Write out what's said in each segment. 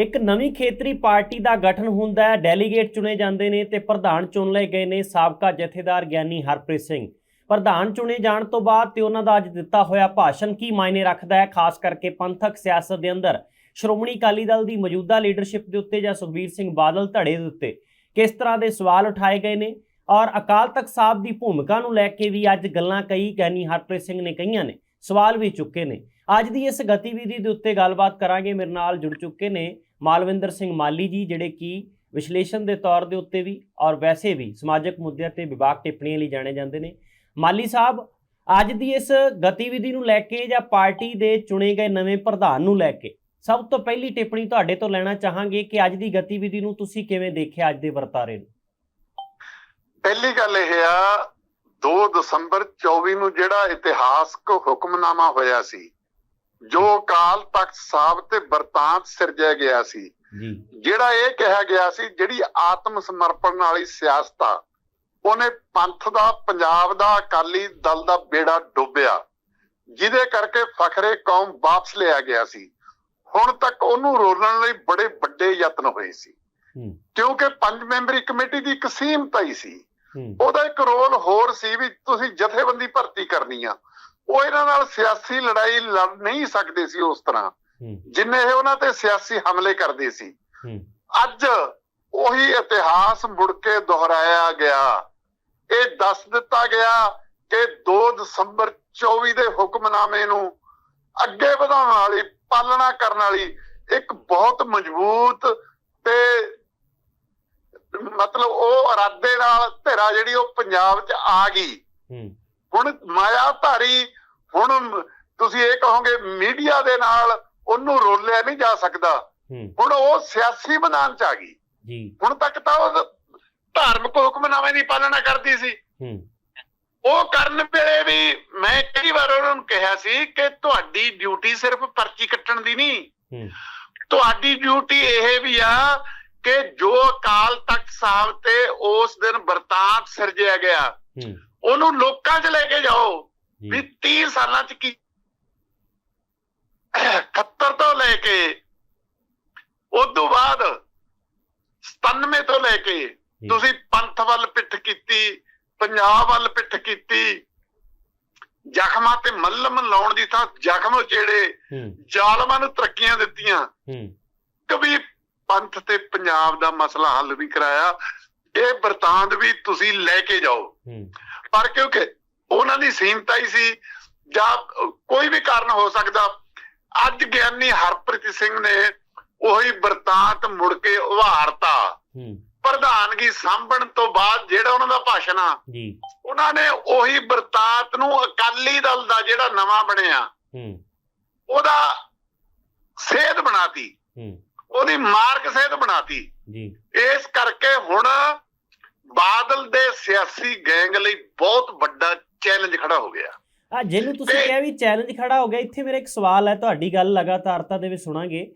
ਇੱਕ ਨਵੀਂ ਖੇਤਰੀ ਪਾਰਟੀ ਦਾ ਗਠਨ ਹੁੰਦਾ ਹੈ। ਡੈਲੀਗੇਟ ਚੁਣੇ ਜਾਂਦੇ ਨੇ ਤੇ ਪ੍ਰਧਾਨ ਚੁਣ ਲਏ ਗਏ ਨੇ ਸਾਬਕਾ ਜਥੇਦਾਰ ਗਿਆਨੀ ਹਰਪ੍ਰੀਤ ਸਿੰਘ। ਪ੍ਰਧਾਨ ਚੁਣੇ ਜਾਣ ਤੋਂ ਬਾਅਦ ਤੇ ਉਹਨਾਂ ਦਾ ਅੱਜ ਦਿੱਤਾ ਹੋਇਆ ਭਾਸ਼ਣ ਕੀ ਮਾਇਨੇ ਰੱਖਦਾ ਹੈ? ਖਾਸ ਕਰਕੇ ਪੰਥਕ ਸਿਆਸਤ ਦੇ ਅੰਦਰ। ਸ਼੍ਰੋਮਣੀ ਅਕਾਲੀ ਦਲ ਦੀ ਮੌਜੂਦਾ ਲੀਡਰਸ਼ਿਪ ਦੇ ਉੱਤੇ ਜਾਂ ਸੁਖਬੀਰ ਸਿੰਘ ਬਾਦਲ ਧੜੇ ਦੇ ਉੱਤੇ ਕਿਸ ਤਰ੍ਹਾਂ ਦੇ ਸਵਾਲ ਉਠਾਏ ਗਏ ਨੇ? ਔਰ ਅਕਾਲ ਤਖਤ ਸਾਹਿਬ ਦੀ ਭੂਮਿਕਾ ਨੂੰ ਲੈ ਕੇ ਵੀ ਅੱਜ ਗੱਲਾਂ ਕਈ ਗਿਆਨੀ ਹਰਪ੍ਰੀਤ ਸਿੰਘ ਨੇ ਕਹੀਆਂ ਨੇ। ਸਵਾਲ ਵੀ ਚੁੱਕੇ ਨੇ। ਅੱਜ ਦੀ ਇਸ ਗਤੀਵਿਧੀ ਦੇ ਉੱਤੇ ਗੱਲਬਾਤ ਕਰਾਂਗੇ। ਮੇਰੇ ਨਾਲ ਜੁੜ ਚੁੱਕੇ ਨੇ ਮਾਲਵਿੰਦਰ ਸਿੰਘ ਮਾਲੀ ਜੀ, ਜਿਹੜੇ ਕਿ ਵਿਸ਼ਲੇਸ਼ਣ ਦੇ ਤੌਰ ਦੇ ਉੱਤੇ ਵੀ ਔਰ ਵੈਸੇ ਵੀ ਸਮਾਜਿਕ ਮੁੱਦਿਆਂ ਤੇ ਵਿਵਾਕ ਟਿੱਪਣੀਆਂ ਲਈ ਜਾਣੇ ਜਾਂਦੇ ਨੇ। ਮਾਲੀ ਸਾਹਿਬ, ਅੱਜ ਦੀ ਇਸ ਗਤੀਵਿਧੀ ਨੂੰ ਲੈ ਕੇ ਜਾਂ ਪਾਰਟੀ ਦੇ ਚੁਣੇ ਗਏ ਨਵੇਂ ਪ੍ਰਧਾਨ ਨੂੰ ਲੈ ਕੇ ਸਭ ਤੋਂ ਪਹਿਲੀ ਟਿੱਪਣੀ ਤੁਹਾਡੇ ਤੋਂ ਲੈਣਾ ਚਾਹਾਂਗੇ ਕਿ ਅੱਜ ਦੀ ਗਤੀਵਿਧੀ ਨੂੰ ਤੁਸੀਂ ਕਿਵੇਂ ਦੇਖਿਆ ਅੱਜ ਦੇ ਵਰਤਾਰੇ ਨੂੰ? ਪਹਿਲੀ ਗੱਲ ਇਹ ਆ 2 ਦਸੰਬਰ 24 ਨੂੰ ਜਿਹੜਾ ਇਤਿਹਾਸਕ ਹੁਕਮਨਾਮਾ ਹੋਇਆ ਸੀ ਜੋ ਅਕਾਲ ਤਖਤ ਸਾਹਿਬ ਤੇ ਵਰਤਾਂਤ ਸਿਰਜਿਆ ਗਿਆ ਸੀ ਜਿਹੜਾ ਇਹ ਕਿਹਾ ਗਿਆ ਸੀ ਜਿਹੜੀ ਆਤਮ ਸਮਰਪਣ ਵਾਲੀ ਸਿਆਸਤ ਆ ਉਹਨੇ ਪੰਥ ਦਾ ਪੰਜਾਬ ਦਾ ਅਕਾਲੀ ਦਲ ਦਾ ਬੇੜਾ ਡੁੱਬਿਆ ਜਿਹਦੇ ਕਰਕੇ ਫਖਰੇ ਕੌਮ ਵਾਪਸ ਲਿਆ ਗਿਆ ਸੀ। ਹੁਣ ਤੱਕ ਉਹਨੂੰ ਰੋਲਣ ਲਈ ਬੜੇ ਵੱਡੇ ਯਤਨ ਹੋਏ ਸੀ। ਕਿਉਂਕਿ ਪੰਜ ਮੈਂਬਰੀ ਕਮੇਟੀ ਦੀ ਇੱਕ ਸੀਮਤਾ ਹੀ ਸੀ। ਉਹਦਾ ਇੱਕ ਰੋਲ ਹੋਰ ਸੀ ਵੀ ਤੁਸੀਂ ਜਥੇਬੰਦੀ ਭਰਤੀ ਕਰਨੀ ਆ। ਉਹ ਇਹਨਾਂ ਨਾਲ ਸਿਆਸੀ ਲੜਾਈ ਲੜ ਨਹੀਂ ਸਕਦੇ ਸੀ ਉਸ ਤਰ੍ਹਾਂ। ਜਿੰਨੇ ਇਹ ਉਹਨਾਂ ਤੇ ਸਿਆਸੀ ਹਮਲੇ ਕਰਦੇ ਸੀ। ਅੱਜ ਉਹੀ ਇਤਿਹਾਸ ਮੁੜ ਕੇ ਦੁਹਰਾਇਆ ਗਿਆ। ਇਹ ਦੱਸ ਦਿੱਤਾ ਗਿਆ ਕਿ 2 ਦਸੰਬਰ 24 ਦੇ ਹੁਕਮਨਾਮੇ ਨੂੰ ਅੱਗੇ ਵਧਾਉਣ ਵਾਲੀ ਪਾਲਣਾ ਕਰਨ ਵਾਲੀ ਇੱਕ ਬਹੁਤ ਮਜ਼ਬੂਤ ਤੇ ਮਤਲਬ ਉਹ ਇਰਾਦੇ ਨਾਲ ਧਿਰਾ ਜਿਹੜੀ ਉਹ ਪੰਜਾਬ 'ਚ ਆ ਗਈ। ਹੁਣ ਮਾਇਆਧਾਰੀ ਹੁਣ ਤੁਸੀਂ ਇਹ ਕਹੋਗੇ ਮੀਡੀਆ ਦੇ ਨਾਲ ਉਹਨੂੰ ਰੋਲਿਆ ਨਹੀਂ ਜਾ ਸਕਦਾ। ਹੁਣ ਉਹ ਸਿਆਸੀ ਮੈਦਾਨ 'ਚ ਆ ਗਈ। ਜੀ। ਹੁਣ ਤੱਕ ਤਾਂ ਉਹ ਧਾਰਮਿਕ ਹੁਕਮਨਾਮੇ ਦੀ ਪਾਲਣਾ ਕਰਦੀ ਸੀ। ਹੂੰ। ਉਹ ਕਰਨ ਵੇਲੇ ਵੀ ਮੈਂ ਕਈ ਵਾਰ ਉਹਨਾਂ ਨੂੰ ਕਿਹਾ ਸੀ ਕਿ ਤੁਹਾਡੀ ਡਿਊਟੀ ਸਿਰਫ ਪਰਚੀ ਕੱਟਣ ਦੀ ਨਹੀਂ। ਹੂੰ। ਤੁਹਾਡੀ ਡਿਊਟੀ ਇਹ ਵੀ ਆ ਕਿ ਜੋ ਅਕਾਲ ਤਖਤ ਸਾਹਿਬ ਤੇ ਉਸ ਦਿਨ ਵਰਤਾਂਤ ਸਿਰਜਿਆ ਗਿਆ। ਹੂੰ। ਉਹਨੂੰ ਲੋਕਾਂ 'ਚ ਲੈ ਕੇ ਜਾਓ। ਵੀ ਜੀ 30 ਸਾਲਾਂ 'ਚ ਕੀ 71 ਤੋਂ ਲੈ ਕੇ ਉਸ ਤੋਂ ਬਾਅਦ 97 ਤੋਂ ਲੈ ਕੇ ਤੁਸੀਂ ਪੰਥ ਵੱਲ ਪਿੱਠ ਕੀਤੀ ਪੰਜਾਬ ਵੱਲ ਪਿੱਠ ਕੀਤੀ ਜ਼ਖਮਾਂ ਤੇ ਮੱਲਮ ਲਾਉਣ ਦੀ ਥਾਂ ਜ਼ਖਮ ਜਿਹੜੇ ਜ਼ਾਲਮਾਂ ਨੂੰ ਤਰੱਕੀਆਂ ਦਿੱਤੀਆਂ। ਕभी ਪੰਥ ਤੇ ਪੰਜਾਬ ਦਾ ਮਸਲਾ ਹੱਲ ਨਹੀਂ ਕਰਾਇਆ। ਇਹ ਵਰਤਾਂਤ ਵੀ ਤੁਸੀਂ ਲੈ ਕੇ ਜਾਓ। ਪਰ ਕਿਉਂਕਿ ਉਹਨਾਂ ਦੀ ਸੀਮਤਾ ਹੀ ਸੀ ਜਾਂ ਕੋਈ ਵੀ ਕਾਰਨ ਹੋ ਸਕਦਾ। ਅੱਜ ਗਿਆਨੀ ਹਰਪ੍ਰੀਤ ਸਿੰਘ ਨੇ ਉਹੀ ਵਰਤਾਂਤ ਮੁੜ ਕੇ ਉਭਾਰਤਾ। ਪ੍ਰਧਾਨਗੀ ਸਾਂਭਣ ਤੋਂ ਬਾਅਦ ਜਿਹੜਾ ਉਹਨਾਂ ਦਾ ਭਾਸ਼ਣ ਆ ਜੀ। ਉਹਨਾਂ ਨੇ ਉਹੀ ਵਰਤਾਂਤ ਨੂੰ ਅਕਾਲੀ ਦਲ ਦਾ ਜਿਹੜਾ ਨਵਾਂ ਬਣਿਆ ਹੂੰ। ਉਹਦਾ ਸੇਧ ਬਣਾਤੀ। ਹੂੰ। ਉਹਦੀ ਮਾਰਗ ਸੇਧ ਬਣਾਤੀ। ਜੀ। ਇਸ ਕਰਕੇ ਹੁਣ ਬਾਦਲ ਦੇ ਸਿਆਸੀ ਗੈਂਗ ਲਈ ਬਹੁਤ ਵੱਡਾ ਚੈਲੰਜ ਖੜਾ ਹੋ ਗਿਆ। ਆ ਜਿਹਨੂੰ ਤੁਸੀਂ ਕਿਹਾ ਵੀ ਚੈਲੰਜ ਖੜਾ ਹੋ ਗਿਆ ਇੱਥੇ ਮੇਰਾ ਇੱਕ ਸਵਾਲ ਹੈ ਤੁਹਾਡੀ ਗੱਲ ਲਗਾਤਾਰਤਾ ਦੇ ਵਿੱਚ ਸੁਣਾਂਗੇ।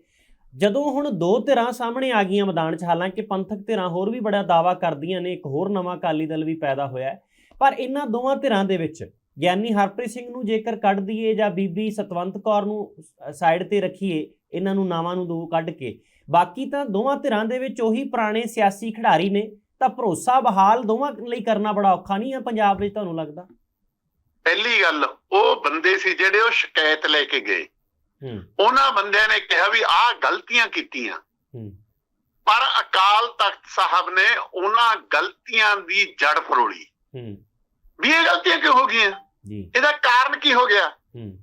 ਜਦੋਂ ਹੁਣ ਦੋ ਧਿਰਾਂ ਸਾਹਮਣੇ ਆ ਗਈਆਂ ਮੈਦਾਨ 'ਚ ਹਾਲਾਂਕਿ ਪੰਥਕ ਧਿਰਾਂ ਹੋਰ ਵੀ ਬੜਾ ਦਾਵਾ ਕਰਦੀਆਂ ਨੇ ਇੱਕ ਹੋਰ ਨਵਾਂ ਅਕਾਲੀ ਦਲ ਵੀ ਪੈਦਾ ਹੋਇਆ ਹੈ ਪਰ ਇਹਨਾਂ ਦੋਵਾਂ ਧਿਰਾਂ ਦੇ ਵਿੱਚ ਗਿਆਨੀ ਹਰਪ੍ਰੀਤ ਸਿੰਘ ਨੂੰ ਜੇਕਰ ਕੱਢ ਦਈਏ ਜਾਂ ਬੀਬੀ ਸਤਵੰਤ ਕੌਰ ਨੂੰ ਸਾਈਡ ਤੇ ਰੱਖੀਏ ਇਹਨਾਂ ਨੂੰ ਨਾਵਾਂ ਨੂੰ ਦੋ ਕੱਢ ਕੇ ਬਾਕੀ ਤਾਂ ਦੋਵਾਂ ਧਿਰਾਂ ਦੇ ਵਿੱਚ ਉਹੀ ਪੁਰਾਣੇ ਸਿਆਸੀ ਖਿਡਾਰੀ ਨੇ ਤਾਂ ਭਰੋਸਾ ਬਹਾਲ ਦੋਵਾਂ ਲਈ ਕਰਨਾ ਬੜਾ ਔਖਾ ਨਹੀਂ ਹੈ ਪੰਜਾਬ ਵਿੱਚ ਤੁਹਾਨੂੰ ਲੱਗਦਾ? ਪਹਿਲੀ ਗੱਲ ਉਹ ਬੰਦੇ ਸੀ ਜਿਹੜੇ ਉਹ ਸ਼ਿਕਾਇਤ ਲੈ ਕੇ ਗਏ। ਹੂੰ। ਉਹਨਾਂ ਬੰਦਿਆਂ ਨੇ ਕਿਹਾ ਵੀ ਆਹ ਗਲਤੀਆਂ ਕੀਤੀਆਂ। ਹੂੰ। ਪਰ ਅਕਾਲ ਤਖਤ ਸਾਹਿਬ ਨੇ ਉਹਨਾਂ ਗਲਤੀਆਂ ਦੀ ਜੜ ਫਰੋਲੀ। ਹੂੰ। ਵੀ ਇਹ ਗਲਤੀਆਂ ਕਿਉਂ ਹੋ ਗਈਆਂ? ਜੀ। ਇਹਦਾ ਕਾਰਨ ਕੀ ਹੋ ਗਿਆ? ਹੂੰ।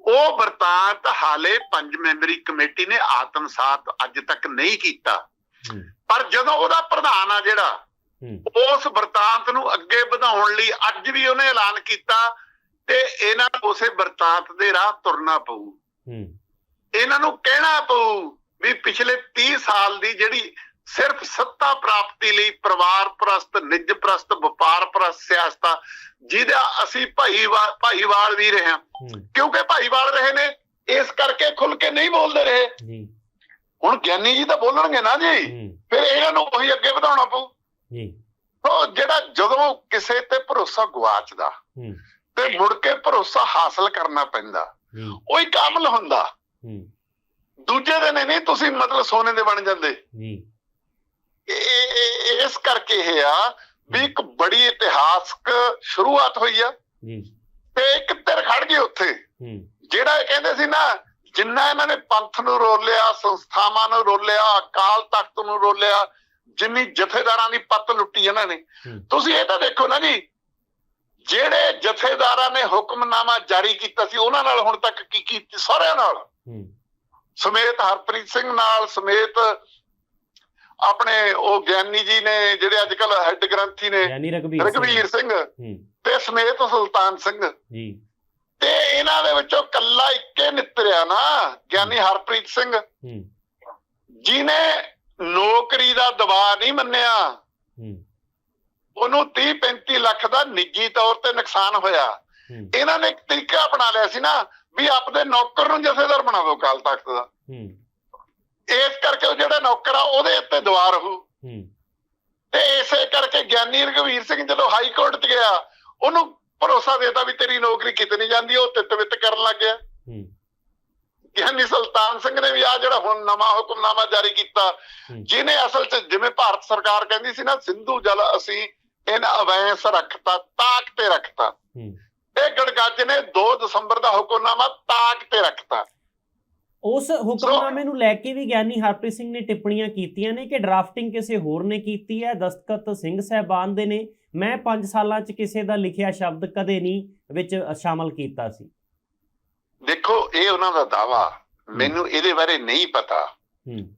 ਉਹ ਵਰਤਾਂਤ ਹਾਲੇ ਪੰਜ ਮੈਂਬਰੀ ਕਮੇਟੀ ਨੇ ਆਤਮਸਾਤ ਅੱਜ ਤੱਕ ਨਹੀਂ ਕੀਤਾ। ਪਰ ਜਦੋਂ ਉਹਦਾ ਪ੍ਰਧਾਨ ਆ ਜਿਹੜਾ ਉਸ ਵਰਤਾਂਤ ਨੂੰ ਅੱਗੇ ਵਧਾਉਣ ਲਈ ਅੱਜ ਵੀ ਉਹਨੇ ਐਲਾਨ ਕੀਤਾ ਤੇ ਇਹਨਾਂ ਨੂੰ ਉਸੇ ਵਰਤਾਂਤ ਦੇ ਰਾਹ ਤੁਰਨਾ ਪਊ। ਹੂੰ। ਇਹਨਾਂ ਨੂੰ ਕਹਿਣਾ ਪਊ ਵੀ ਪਿਛਲੇ 30 ਸਾਲ ਦੀ ਜਿਹੜੀ ਸਿਰਫ ਸੱਤਾ ਪ੍ਰਾਪਤੀ ਲਈ ਪਰਿਵਾਰ ਪ੍ਰਸਤ ਨਿੱਜ ਪ੍ਰਸਤ ਵਪਾਰ ਪ੍ਰਸਤ ਸਿਆਸਤ ਜਿਹਦਾ ਅਸੀਂ ਭਾਈਵਾਲ ਭਾਈਵਾਲ ਵੀ ਰਹੇ ਹਾਂ। ਕਿਉਂਕਿ ਭਾਈਵਾਲ ਰਹੇ ਨੇ ਇਸ ਕਰਕੇ ਖੁੱਲ ਕੇ ਨਹੀਂ ਬੋਲਦੇ ਰਹੇ। ਜੀ ਹੁਣ ਗਿਆਨੀ ਜੀ ਤਾਂ ਬੋਲਣਗੇ ਨਾ ਜੀ। ਫਿਰ ਇਹਨਾਂ ਨੂੰ ਉਹੀ ਅੱਗੇ ਵਧਾਉਣਾ ਪਊ। ਜੀ। ਉਹ ਜਿਹੜਾ ਜਦੋਂ ਕਿਸੇ ਤੇ ਭਰੋਸਾ ਗਵਾਚਦਾ ਤੇ ਮੁੜ ਕੇ ਭਰੋਸਾ ਹਾਸਲ ਕਰਨਾ ਪੈਂਦਾ ਉਹ ਇੱਕ ਅਮਲ ਹੁੰਦਾ। ਹੂੰ। ਦੂਜੇ ਦਿਨ ਨਹੀਂ ਤੁਸੀਂ ਮਤਲਬ ਸੋਨੇ ਦੇ ਬਣ ਜਾਂਦੇ। ਜੀ। ਇਸ ਕਰਕੇ ਇਹ ਆ ਵੀ ਇੱਕ ਬੜੀ ਇਤਿਹਾਸਕ ਸ਼ੁਰੂਆਤ ਹੋਈ ਆ। ਜੀ। ਤੇ ਇੱਕ ਧਿਰ ਖੜ ਗਈ ਉੱਥੇ। ਹੂੰ। ਜਿਹੜਾ ਇਹ ਕਹਿੰਦੇ ਸੀ ਨਾ ਜਿੰਨਾ ਇਹਨਾਂ ਨੇ ਪੰਥ ਨੂੰ ਰੋਲਿਆ ਸੰਸਥਾਵਾਂ ਨੂੰ ਰੋਲਿਆ ਅਕਾਲ ਤਖਤ ਨੂੰ ਰੋਲਿਆ ਜਿੰਨੀ ਜਥੇਦਾਰਾਂ ਦੀ ਪੱਤ ਲੁੱਟੀ ਇਹਨਾਂ ਨੇ। ਤੁਸੀਂ ਇਹ ਤਾਂ ਦੇਖੋ ਨਾ ਜੀ ਜਿਹੜੇ ਜਥੇਦਾਰਾਂ ਨੇ ਹੁਕਮਨਾਮਾ ਜਾਰੀ ਕੀਤਾ ਸੀ ਉਹਨਾਂ ਨਾਲ ਹੁਣ ਤੱਕ ਕੀ ਕੀਤੀ ਸਾਰਿਆਂ ਨਾਲ। ਸਮੇਤ ਹਰਪ੍ਰੀਤ ਸਿੰਘ ਨਾਲ ਸਮੇਤ ਆਪਣੇ ਉਹ ਗਿਆਨੀ ਜੀ ਨੇ ਜਿਹੜੇ ਅੱਜ ਕੱਲ ਹੈੱਡ ਗ੍ਰੰਥੀ ਨੇ ਰਗਵੀਰ ਸਿੰਘ। ਤੇ ਸਮੇਤ ਸੁਲਤਾਨ ਸਿੰਘ। ਜੀ। ਤੇ ਇਹਨਾਂ ਦੇ ਵਿੱਚੋਂ ਕੱਲਾ ਇੱਕੇ ਨਿਤਰਿਆ ਨਾ ਗਿਆਨੀ ਹਰਪ੍ਰੀਤ ਸਿੰਘ। ਹੂੰ। ਜਿਨੇ ਨੌਕਰੀ ਦਾ ਦਬਾਅ ਨਹੀਂ ਮੰਨਿਆ। ਉਹਨੂੰ 30 35 ਲੱਖ ਦਾ ਨਿੱਜੀ ਤੌਰ ਤੇ ਨੁਕਸਾਨ ਹੋਇਆ। ਇਹਨਾਂ ਨੇ ਇੱਕ ਤਰੀਕਾ ਅਪਣਾ ਲਿਆ ਸੀ ਨਾ ਵੀ ਆਪਦੇ ਨੌਕਰ ਨੂੰ ਜਥੇਦਾਰ ਬਣਾਵੋ ਕਾਲ ਤਖਤ ਦਾ। ਇਸ ਕਰਕੇ ਉਹ ਜਿਹੜਾ ਨੌਕਰ ਆ ਉਹਦੇ ਉੱਤੇ ਦਵਾਰ ਹੋ। ਤੇ ਇਸੇ ਕਰਕੇ ਗਿਆਨੀ ਰਘਵੀਰ ਸਿੰਘ ਜਦੋਂ ਹਾਈ ਕੋਰਟ 'ਚ ਗਿਆ ਉਹਨੂੰ ਭਰੋਸਾ ਦੇਤਾ ਵੀ ਤੇਰੀ ਨੌਕਰੀ ਕਿਤੇ ਨਹੀਂ ਜਾਂਦੀ ਉਹ ਤਿੱਤ ਵਿਤ ਕਰਨ ਲੱਗ ਗਿਆ। ਗਿਆਨੀ ਸੁਲਤਾਨ ਸਿੰਘ ਨੇ ਵੀ ਆ ਜਿਹੜਾ ਹੁਣ ਨਵਾਂ ਹੁਕਮਨਾਮਾ ਜਾਰੀ ਕੀਤਾ। ਜਿਹਨੇ ਅਸਲ 'ਚ ਜਿਵੇਂ ਭਾਰਤ ਸਰਕਾਰ ਕਹਿੰਦੀ ਸੀ ਨਾ ਸਿੰਧੂ ਜਲ ਅਸੀਂ ਇਹਨਾਂ ਅਵੈਂਸ ਰੱਖਤਾ ਤਾਕ ਤੇ ਰੱਖਤਾ। ਇਹ ਗੜਗੱਜ ਨੇ 2 ਦਸੰਬਰ ਦਾ ਹੁਕਮਨਾਮਾ ਤਾਕ ਤੇ ਰੱਖਤਾ। ਉਸ ਹੁਕਮਨਾਮੇ ਨੂੰ ਲੈ ਕੇ ਵੀ ਗਿਆਨੀ ਹਰਪ੍ਰੀਤ ਸਿੰਘ ਨੇ ਟਿੱਪਣੀਆਂ ਕੀਤੀਆਂ ਨੇ ਕਿ ਡਰਾਫਟਿੰਗ ਕਿਸੇ ਹੋਰ ਨੇ ਕੀਤੀ ਹੈ ਦਸਤਖਤ ਸਿੰਘ ਸਹਿਬਾਨ ਦੇ ਨੇ। ਮੈਂ 5 ਸਾਲਾਂ 'ਚ ਕਿਸੇ ਦਾ ਲਿਖਿਆ ਸ਼ਬਦ ਕਦੇ ਨਹੀਂ ਵਿੱਚ ਸ਼ਾਮਲ ਕੀਤਾ ਸੀ। ਦੇਖੋ ਇਹ ਉਹਨਾਂ ਦਾ ਦਾਵਾ ਮੈਨੂੰ ਇਹਦੇ ਬਾਰੇ ਨਹੀਂ ਪਤਾ।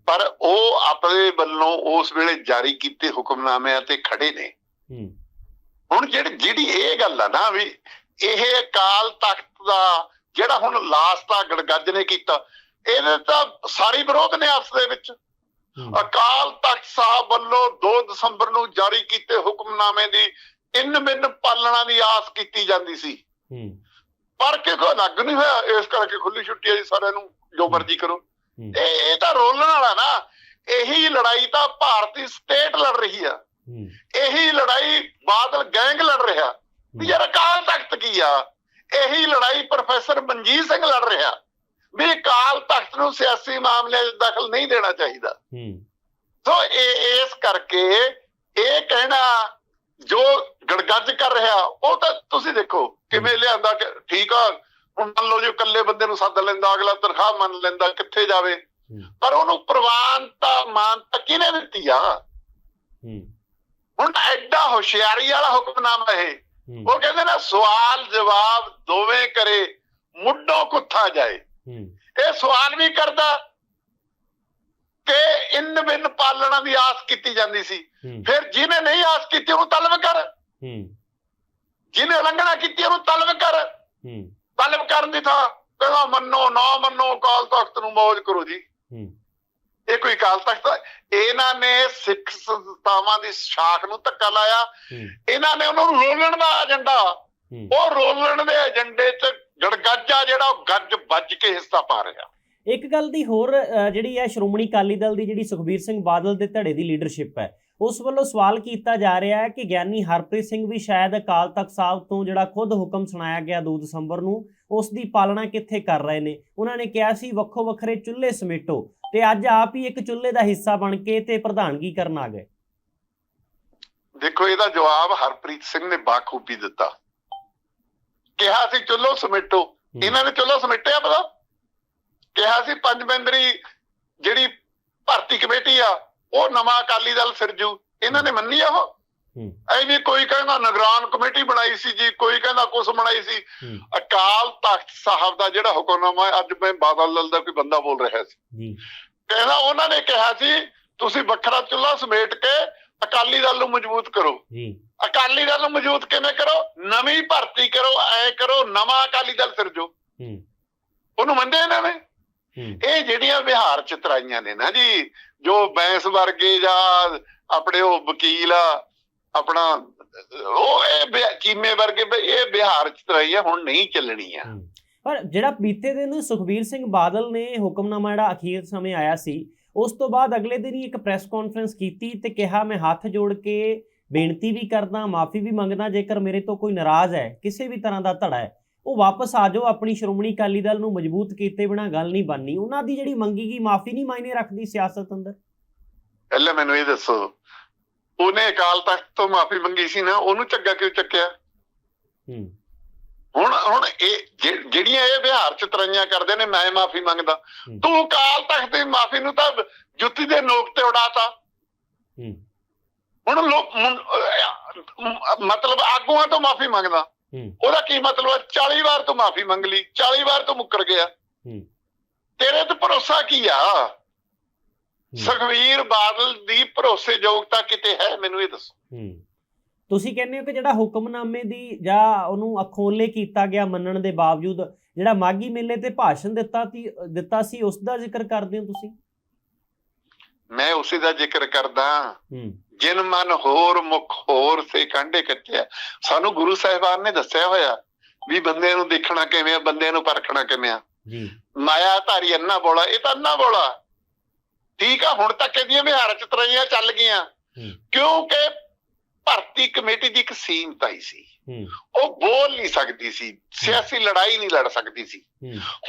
ਪਰ ਉਹ ਆਪਣੇ ਵੱਲੋਂ ਉਸ ਵੇਲੇ ਜਾਰੀ ਕੀਤੇ ਹੁਕਮਨਾਮਿਆਂ ਤੇ ਖੜੇ ਨੇ। ਹੁਣ ਜਿਹੜੀ ਜਿਹੜੀ ਇਹ ਗੱਲ ਆ ਨਾ ਵੀ ਇਹ ਅਕਾਲ ਤਖਤ ਦਾ ਜਿਹੜਾ ਹੁਣ ਲਾਸਟ ਆ ਗੜਗੱਜ ਨੇ ਕੀਤਾ ਇਹਦੇ ਤਾਂ ਸਾਰੀ ਵਿਰੋਧ ਨੇ ਆਪਸ ਦੇ ਵਿੱਚ। ਅਕਾਲ ਤਖਤ ਸਾਹਿਬ ਵੱਲੋਂ 2 ਦਸੰਬਰ ਨੂੰ ਜਾਰੀ ਕੀਤੇ ਹੁਕਮਨਾਮੇ ਦੀ ਇਨ ਬਿਨ ਪਾਲਣਾ ਦੀ ਆਸ ਕੀਤੀ ਜਾਂਦੀ ਸੀ। ਹੂੰ। ਪਰ ਕਿਥੋਂ ਲੱਗ ਨਹੀਂ ਹੋਇਆ। ਇਸ ਕਰਕੇ ਖੁੱਲੀ ਛੁੱਟੀ ਹੈ ਜੀ ਸਾਰਿਆਂ ਨੂੰ ਜੋ ਮਰਜ਼ੀ ਕਰੋ। ਇਹ ਇਹ ਤਾਂ ਰੋਲਣ ਵਾਲਾ ਨਾ। ਇਹੀ ਲੜਾਈ ਤਾਂ ਭਾਰਤੀ ਸਟੇਟ ਲੜ ਰਹੀ ਆ। ਇਹੀ ਲੜਾਈ ਬਾਦਲ ਗੈਂਗ ਲੜ ਰਿਹਾ। ਵੀ ਯਾਰ ਅਕਾਲ ਤਖਤ ਕੀ ਆ? ਇਹੀ ਲੜਾਈ ਪ੍ਰੋਫੈਸਰ ਮਨਜੀਤ ਸਿੰਘ ਲੜ ਰਿਹਾ। ਵੀ ਅਕਾਲ ਤਖਤ ਨੂੰ ਸਿਆਸੀ ਮਾਮਲਿਆਂ 'ਚ ਦਖਲ ਨਹੀਂ ਦੇਣਾ ਚਾਹੀਦਾ। ਹੂੰ। ਸੋ ਇਹ ਇਸ ਕਰਕੇ ਇਹ ਕਹਿਣਾ ਜੋ ਗੜਗੱਜ ਕਰ ਰਿਹਾ ਉਹ ਤਾਂ ਤੁਸੀਂ ਦੇਖੋ ਕਿਵੇਂ ਲਿਆਂਦਾ ਠੀਕ ਆ ਹੁਣ ਮੰਨ ਲਓ ਜੇ ਇਕੱਲੇ ਬੰਦੇ ਨੂੰ ਸੱਦ ਲੈਂਦਾ ਅਗਲਾ ਤਨਖਾਹ ਮੰਨ ਲੈਂਦਾ ਕਿੱਥੇ ਜਾਵੇ? ਪਰ ਉਹਨੂੰ ਪ੍ਰਵਾਨਤਾ ਮਾਨਤਾ ਕਿਹਨੇ ਦਿੱਤੀ ਆ? ਹੁਣ ਐਡਾ ਹੁਸ਼ਿਆਰੀ ਵਾਲਾ ਹੁਕਮਨਾਮਾ ਇਹ। ਹੂੰ। ਉਹ ਕਹਿੰਦੇ ਨਾ ਸਵਾਲ ਜਵਾਬ ਦੋਵੇਂ ਕਰੇ ਮੁੱਢੋਂ ਕੁੱਥਾ ਜਾਏ। ਇਹ ਸਵਾਲ ਵੀ ਕਰਦਾ ਕਿ ਇਨ ਬਿਨ ਪਾਲਣਾ ਦੀ ਆਸ ਕੀਤੀ ਜਾਂਦੀ ਸੀ। ਫਿਰ ਜਿਹਨੇ ਨਹੀਂ ਆਸ ਕੀਤੀ ਉਹਨੂੰ ਤਲਬ ਕਰ। ਹੂੰ। ਜਿਹਨੇ ਉਲੰਘਣਾ ਕੀਤੀ ਉਹਨੂੰ ਤਲਬ ਕਰ। ਹੂੰ। ਤਲਬ ਕਰਨ ਦੀ ਥਾਂ ਕਹਿੰਦਾ ਮੰਨੋ ਨਾ ਮੰਨੋ ਕਾਲ ਤਖਤ ਨੂੰ ਮੌਜ ਕਰੋ ਜੀ। ਹੂੰ। ਇਹ ਕੋਈ ਕਾਲ ਤਖਤ? ਇਹਨਾਂ ਨੇ ਸਿੱਖ ਸੰਸਥਾਵਾਂ ਦੀ ਸ਼ਾਖ ਨੂੰ ਧੱਕਾ ਲਾਇਆ। ਇਹਨਾਂ ਨੇ ਉਹਨਾਂ ਨੂੰ ਰੋਲਣ ਦਾ ਏਜੰਡਾ। ਉਹ ਰੋਲਣ ਦੇ ਏਜੰਡੇ 'ਚ ਗੜਗੱਜਾ ਜਿਹੜਾ ਉਹ ਗੱਜ ਵੱਜ ਕੇ ਹਿੱਸਾ ਪਾ ਰਿਹਾ। ਇੱਕ ਗੱਲ ਦੀ ਹੋਰ ਜਿਹੜੀ ਹੈ ਸ਼੍ਰੋਮਣੀ ਅਕਾਲੀ ਦਲ ਦੀ ਜਿਹੜੀ ਸੁਖਬੀਰ ਸਿੰਘ ਬਾਦਲ ਦੇ ਧੜੇ ਦੀ ਲੀਡਰਸ਼ਿਪ ਹੈ ਉਸ ਵੱਲੋਂ ਸਵਾਲ ਕੀਤਾ ਜਾ ਰਿਹਾ ਹੈ ਕਿ ਗਿਆਨੀ ਹਰਪ੍ਰੀਤ ਸਿੰਘ ਵੀ ਸ਼ਾਇਦ ਅਕਾਲ ਤਖਤ ਸਾਹਿਬ ਤੋਂ ਜਿਹੜਾ ਖੁਦ ਹੁਕਮ ਸੁਣਾਇਆ ਗਿਆ 2 ਦਸੰਬਰ ਨੂੰ ਉਸ ਦੀ ਪਾਲਣਾ ਕਿੱਥੇ ਕਰ ਰਹੇ ਨੇ? ਉਹਨਾਂ ਨੇ ਕਿਹਾ ਸੀ ਵੱਖੋ ਵੱਖਰੇ ਚੁੱਲ੍ਹੇ ਸਮੇਟੋ ਤੇ ਅੱਜ ਆਪ ਹੀ ਇੱਕ ਚੁੱਲ੍ਹੇ ਦਾ ਹਿੱਸਾ ਬਣ ਕੇ ਤੇ ਪ੍ਰਧਾਨਗੀ ਕਰਨ ਆ ਗਏ। ਦੇਖੋ ਇਹਦਾ ਜਵਾਬ ਹਰਪ੍ਰੀਤ ਸਿੰਘ ਨੇ ਬਾਖੂਬੀ ਦਿੱਤਾ। ਕਿਹਾ ਸੀ ਚੁੱਲੋ ਸਮੇਟੋ। ਇਹਨਾਂ ਨੇ ਚੁੱਲੋ ਸਮੇਟਿਆ ਪਤਾ ਕਿਹਾ ਸੀ ਪੰਜ ਮੈਂਬਰੀ ਜਿਹੜੀ ਭਰਤੀ ਕਮੇਟੀ ਆ ਉਹ ਨਵਾਂ ਅਕਾਲੀ ਦਲ ਸਿਰਜੂ। ਇਹਨਾਂ ਨੇ ਮੰਨੀ ਆ ਉਹ? ਐਵੇਂ ਕੋਈ ਕਹਿੰਦਾ ਨਿਗਰਾਨ ਕਮੇਟੀ ਬਣਾਈ ਸੀ ਜੀ ਕੋਈ ਕਹਿੰਦਾ ਕੁਛ ਬਣਾਈ ਸੀ। ਅਕਾਲ ਤਖਤ ਸਾਹਿਬ ਦਾ ਜਿਹੜਾ ਹੁਕਮਨਾਮਾ ਹੈ, ਅੱਜ ਮੈਂ ਬਾਦਲ ਦਲ ਦਾ ਕੋਈ ਬੰਦਾ ਬੋਲ ਰਿਹਾ ਸੀ। ਕਹਿੰਦਾ ਉਹਨਾਂ ਨੇ ਕਿਹਾ ਸੀ ਤੁਸੀਂ ਵੱਖਰਾ ਚੁੱਲ੍ਹਾ ਸਮੇਟ ਕੇ ਅਕਾਲੀ ਦਲ ਨੂੰ ਮਜ਼ਬੂਤ ਕਰੋ। ਜੀ। ਅਕਾਲੀ ਦਲ ਨੂੰ ਮਜ਼ਬੂਤ ਕਿਵੇਂ ਕਰੋ? ਨਵੀਂ ਭਰਤੀ ਕਰੋ ਐ ਕਰੋ ਨਵਾਂ ਅਕਾਲੀ ਦਲ ਸਿਰਜੋ। ਹੂੰ। ਉਹਨੂੰ ਮੰਨਦੇ ਇਹਨਾਂ ਨੇ? ਇਹ ਜਿਹੜੀਆਂ ਵਿਹਾਰ ਚਤਰਾਈਆਂ ਨੇ ਨਾ ਜੀ ਜੋ ਬੈਂਸ ਵਰਗੇ ਜਾਂ ਆਪਣੇ ਉਹ ਵਕੀਲ ਆ ਆਪਣਾ ਉਹ ਇਹ ਚੀਮੇ ਵਰਗੇ ਇਹ ਬਿਹਾਰ ਚਤਰਾਈਆਂ ਹੁਣ ਨਹੀਂ ਚੱਲਣੀਆਂ। ਪਰ ਜਿਹੜਾ ਬੀਤੇ ਦਿਨ ਸੁਖਬੀਰ ਸਿੰਘ ਬਾਦਲ ਨੇ ਹੁਕਮਨਾਮਾ ਜਿਹੜਾ ਅਖੀਰ ਸਮੇਂ ਆਇਆ ਸੀ ਉਸ ਤੋਂ ਬਾਅਦ ਅਗਲੇ ਦਿਨ ਹੀ ਇੱਕ ਪ੍ਰੈਸ ਕਾਨਫਰੰਸ ਕੀਤੀ ਤੇ ਕਿਹਾ ਮੈਂ ਹੱਥ ਜੋੜ ਕੇ ਬੇਨਤੀ ਵੀ ਕਰਦਾ ਮਾਫੀ ਵੀ ਮੰਗਦਾ ਜੇਕਰ ਮੇਰੇ ਤੋਂ ਕੋਈ ਨਾਰਾਜ਼ ਹੈ ਕਿਸੇ ਵੀ ਤਰ੍ਹਾਂ ਦਾ ਧੜਾ ਹੈ। ਉਹ ਵਾਪਸ ਆ ਜਾਓ ਆਪਣੀ ਸ਼੍ਰੋਮਣੀ ਅਕਾਲੀ ਦਲ ਨੂੰ ਮਜ਼ਬੂਤ ਕੀਤੇ ਬਿਨਾ ਗੱਲ ਨਹੀਂ ਬਣਨੀ। ਉਹਨਾਂ ਦੀ ਜਿਹੜੀ ਮੰਗੀ ਗਈ ਮਾਫੀ ਨਹੀਂ ਮਾਇਨੇ ਰੱਖਦੀ ਸਿਆਸਤ ਅੰਦਰ? ਪਹਿਲਾਂ ਮੈਨੂੰ ਇਹ ਦੱਸੋ ਉਹਨੇ ਅਕਾਲ ਤਖਤ ਤੋਂ ਮਾਫੀ ਮੰਗੀ ਸੀ ਨਾ ਉਹਨੂੰ ਚੱਗਾ ਕਿਉਂ ਚੱਕਿਆ? ਹੂੰ। ਹੁਣ ਹੁਣ ਇਹ ਜਿਹੜੀਆਂ ਇਹ ਵਿਹਾਰ ਚ ਤਰਾਈਆਂ ਕਰਦੇ ਨੇ ਮੈਂ ਮਾਫੀ ਮੰਗਦਾ। ਤੂੰ ਅਕਾਲ ਤਖਤ ਦੀ ਮਾਫੀ ਨੂੰ ਤਾਂ ਜੁੱਤੀ ਦੇ ਨੋਕ ਤੇ ਉਡਾਤਾ। ਹੂੰ। ਹੁਣ ਲੋਕ ਮਤਲਬ ਆਗੂਆਂ ਤੋਂ ਮਾਫੀ ਮੰਗਦਾ। ਉਹਦਾ ਕੀ ਮਤਲਬ ਹੈ? 40 ਵਾਰ ਤੂੰ ਮਾਫੀ ਮੰਗ ਲਈ 40 ਵਾਰ ਤੂੰ ਮੁੱਕਰ ਗਿਆ। ਤੇਰੇ ਤੇ ਭਰੋਸਾ ਕੀ ਆ। ਸੁਖਵੀਰ ਬਾਦਲ ਦੀ ਭਰੋਸੇਯੋਗਤਾ ਕਿਤੇ ਹੈ? ਮੈਨੂੰ ਇਹ ਦੱਸੋ। ਤੁਸੀਂ ਕਹਿੰਦੇ ਹੋ ਕਿ ਜਿਹੜਾ ਹੁਕਮਨਾਮੇ ਦੀ ਜਾਂ ਉਹਨੂੰ ਅਖੋਲੇ ਕੀਤਾ ਗਿਆ ਮੰਨਣ ਦੇ ਬਾਵਜੂਦ ਜਿਹੜਾ ਮਾਗੀ ਮੇਲੇ ਤੇ ਭਾਸ਼ਣ ਦਿੱਤਾ ਤੀ ਦਿੱਤਾ ਸੀ ਉਸ ਦਾ ਜ਼ਿਕਰ ਕਰਦੇ ਹੋ ਤੁਸੀਂ? ਮੈਂ ਉਸੇ ਦਾ ਜ਼ਿਕਰ ਕਰਦਾ। ਹੂੰ। ਜਿਨ ਮਨ ਹੋਰ ਮੁਖ ਹੋਰ ਸੇ ਕਾਂਡੇ ਕੱਟਿਆ। ਸਾਨੂੰ ਗੁਰੂ ਸਾਹਿਬਾਨ ਨੇ ਦੱਸਿਆ ਹੋਇਆ ਵੀ ਬੰਦੇ ਨੂੰ ਦੇਖਣਾ ਕਿਵੇਂ ਆ ਬੰਦੇ ਨੂੰ ਪਰਖਣਾ ਕਿਵੇਂ ਆ। ਜੀ। ਮਾਇਆ ਧਾਰੀ ਅੰਨਾ ਬੋਲਾ ਇਹ ਤਾਂ ਅੰਨਾ ਬੋਲਾ। ਠੀਕ ਆ ਹੁਣ ਤੱਕ ਇਹਦੀਆਂ ਵਿਹਾਰ ਚ ਤਰਈਆਂ ਚੱਲ ਗਈਆਂ। ਕਿਉਂਕਿ ਭਰਤੀ ਕਮੇਟੀ ਦੀ ਇੱਕ ਸੀਮਤ ਆਈ ਸੀ। ਉਹ ਬੋਲ ਨਹੀਂ ਸਕਦੀ ਸੀ। ਸਿਆਸੀ ਲੜਾਈ ਨਹੀਂ ਲੜ ਸਕਦੀ ਸੀ।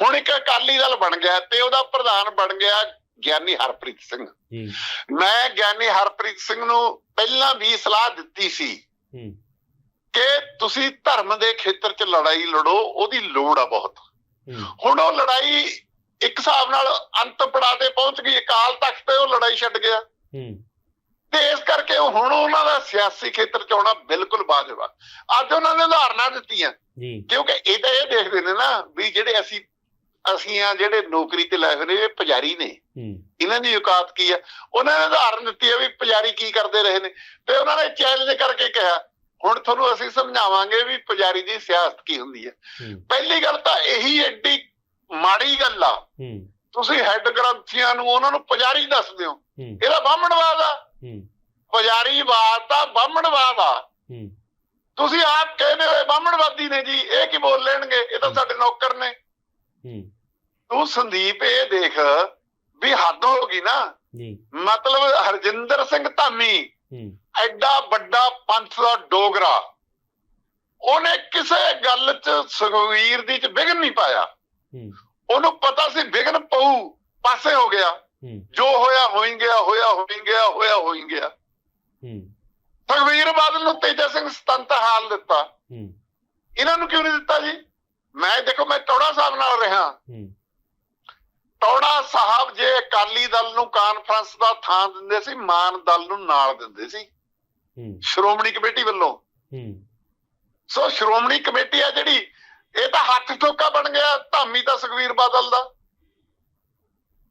ਹੁਣ ਇੱਕ ਅਕਾਲੀ ਦਲ ਬਣ ਗਿਆ ਤੇ ਉਹਦਾ ਪ੍ਰਧਾਨ ਬਣ ਗਿਆ। ਗਿਆਨੀ ਹਰਪ੍ਰੀਤ ਸਿੰਘ। ਜੀ। ਮੈਂ ਗਿਆਨੀ ਹਰਪ੍ਰੀਤ ਸਿੰਘ ਨੂੰ ਪਹਿਲਾਂ ਵੀ ਸਲਾਹ ਦਿੱਤੀ ਸੀ ਕਿ ਤੁਸੀਂ ਧਰਮ ਦੇ ਖੇਤਰ 'ਚ ਲੜਾਈ ਲੜੋ ਉਹਦੀ ਲੋੜ ਆ ਬਹੁਤ। ਹੁਣ ਉਹ ਲੜਾਈ ਇੱਕ ਹਿਸਾਬ ਨਾਲ ਅੰਤ ਪੜਾ ਤੇ ਪਹੁੰਚ ਗਈ ਅਕਾਲ ਤਖਤ ਤੇ ਉਹ ਲੜਾਈ ਛੱਡ ਗਿਆ। ਤੇ ਇਸ ਕਰਕੇ ਉਹ ਹੁਣ ਉਹਨਾਂ ਦਾ ਸਿਆਸੀ ਖੇਤਰ 'ਚ ਆਉਣਾ ਬਿਲਕੁਲ ਵਾਜਬ ਆ। ਅੱਜ ਉਹਨਾਂ ਨੇ ਉਦਾਹਰਨਾਂ ਦਿੱਤੀਆਂ। ਜੀ। ਕਿਉਂਕਿ ਇਹ ਤਾਂ ਇਹ ਦੇਖਦੇ ਨੇ ਨਾ ਵੀ ਜਿਹੜੇ ਅਸੀਂ ਅਸੀਂ ਆ ਜਿਹੜੇ ਨੌਕਰੀ ਤੇ ਲਾਏ ਹੋਏ ਨੇ ਇਹ ਪੁਜਾਰੀ ਨੇ। ਹੂੰ। ਇਹਨਾਂ ਦੀ ਔਕਾਤ ਕੀ ਆ? ਉਹਨਾਂ ਨੇ ਉਦਾਹਰਨ ਦਿੱਤੀ ਆ ਵੀ ਪੁਜਾਰੀ ਕੀ ਕਰਦੇ ਰਹੇ ਨੇ। ਤੇ ਉਹਨਾਂ ਨੇ ਚੈਲੰਜ ਕਰਕੇ ਕਿਹਾ ਹੁਣ ਤੁਹਾਨੂੰ ਅਸੀਂ ਸਮਝਾਵਾਂਗੇ ਵੀ ਪੁਜਾਰੀ ਦੀ ਸਿਆਸਤ ਕੀ ਹੁੰਦੀ ਹੈ ਹੂੰ। ਪਹਿਲੀ ਗੱਲ ਤਾਂ ਇਹੀ ਐਡੀ ਮਾੜੀ ਗੱਲ ਆ। ਹੂੰ। ਤੁਸੀਂ ਹੈੱਡ ਗ੍ਰੰਥੀਆਂ ਨੂੰ ਉਹਨਾਂ ਨੂੰ ਪੁਜਾਰੀ ਦੱਸਦੇ ਹੋ ਹੂੰ। ਇਹਦਾ ਬਾਹਮਣਵਾਦ ਆ। ਹੂੰ। ਪੁਜਾਰੀਵਾਦ ਦਾ ਬਾਹਮਣਵਾਦ ਆ। ਹੂੰ। ਤੁਸੀਂ ਆਪ ਕਹਿੰਦੇ ਹੋਏ ਬਾਹਮਣਵਾਦੀ ਨੇ ਜੀ ਇਹ ਕੀ ਬੋਲ ਲੈਣਗੇ ਇਹ ਤਾਂ ਸਾਡੇ ਨੌਕਰ ਨੇ ਹੂੰ ਤੂੰ ਸੰਦੀਪ ਇਹ ਦੇਖ ਵੀ ਹੱਦ ਹੋ ਗਈ ਨਾ। ਜੀ। ਮਤਲਬ ਹਰਜਿੰਦਰ ਸਿੰਘ ਧਾਮੀ ਐਡਾ ਵੱਡਾ ਪੰਥ ਦਾ ਡੋਗਰਾ ਉਹਨੇ ਕਿਸੇ ਗੱਲ 'ਚ ਸੁਖਵੀਰ ਦੀ 'ਚ ਵਿਘਨ ਨਹੀਂ ਪਾਇਆ। ਹੂੰ। ਉਹਨੂੰ ਪਤਾ ਸੀ ਵਿਘਨ ਪਊ ਪਾਸੇ ਹੋ ਗਿਆ। ਜੋ ਹੋਇਆ ਹੋਈ ਗਿਆ ਹੋਇਆ ਹੋਈ ਗਿਆ ਹੋਇਆ ਹੋਈ ਗਿਆ। ਸੁਖਵੀਰ ਬਾਦਲ ਨੂੰ ਤੇਜਾ ਸਿੰਘ ਸਤੰਤ ਹਾਲ ਦਿੱਤਾ। ਇਹਨਾਂ ਨੂੰ ਕਿਉਂ ਨਹੀਂ ਦਿੱਤਾ ਜੀ? ਮੈਂ ਦੇਖੋ ਮੈਂ ਟੌੜਾ ਸਾਹਿਬ ਨਾਲ ਰਿਹਾ। ਟੌੜਾ ਸਾਹਿਬ ਜੇ ਅਕਾਲੀ ਦਲ ਨੂੰ ਕਾਨਫਰੰਸ ਦਾ ਥਾਂ ਦਿੰਦੇ ਸੀ ਮਾਨ ਦਲ ਨੂੰ ਨਾਲ ਦਿੰਦੇ ਸੀ। ਹੂੰ। ਸ਼੍ਰੋਮਣੀ ਕਮੇਟੀ ਵੱਲੋਂ। ਹੂੰ। ਸੋ ਸ਼੍ਰੋਮਣੀ ਕਮੇਟੀ ਆ ਜਿਹੜੀ ਇਹ ਤਾਂ ਹੱਥ ਠੋਕਾ ਬਣ ਗਿਆ ਧਾਮੀ ਤਾਂ ਸੁਖਵੀਰ ਬਾਦਲ ਦਾ।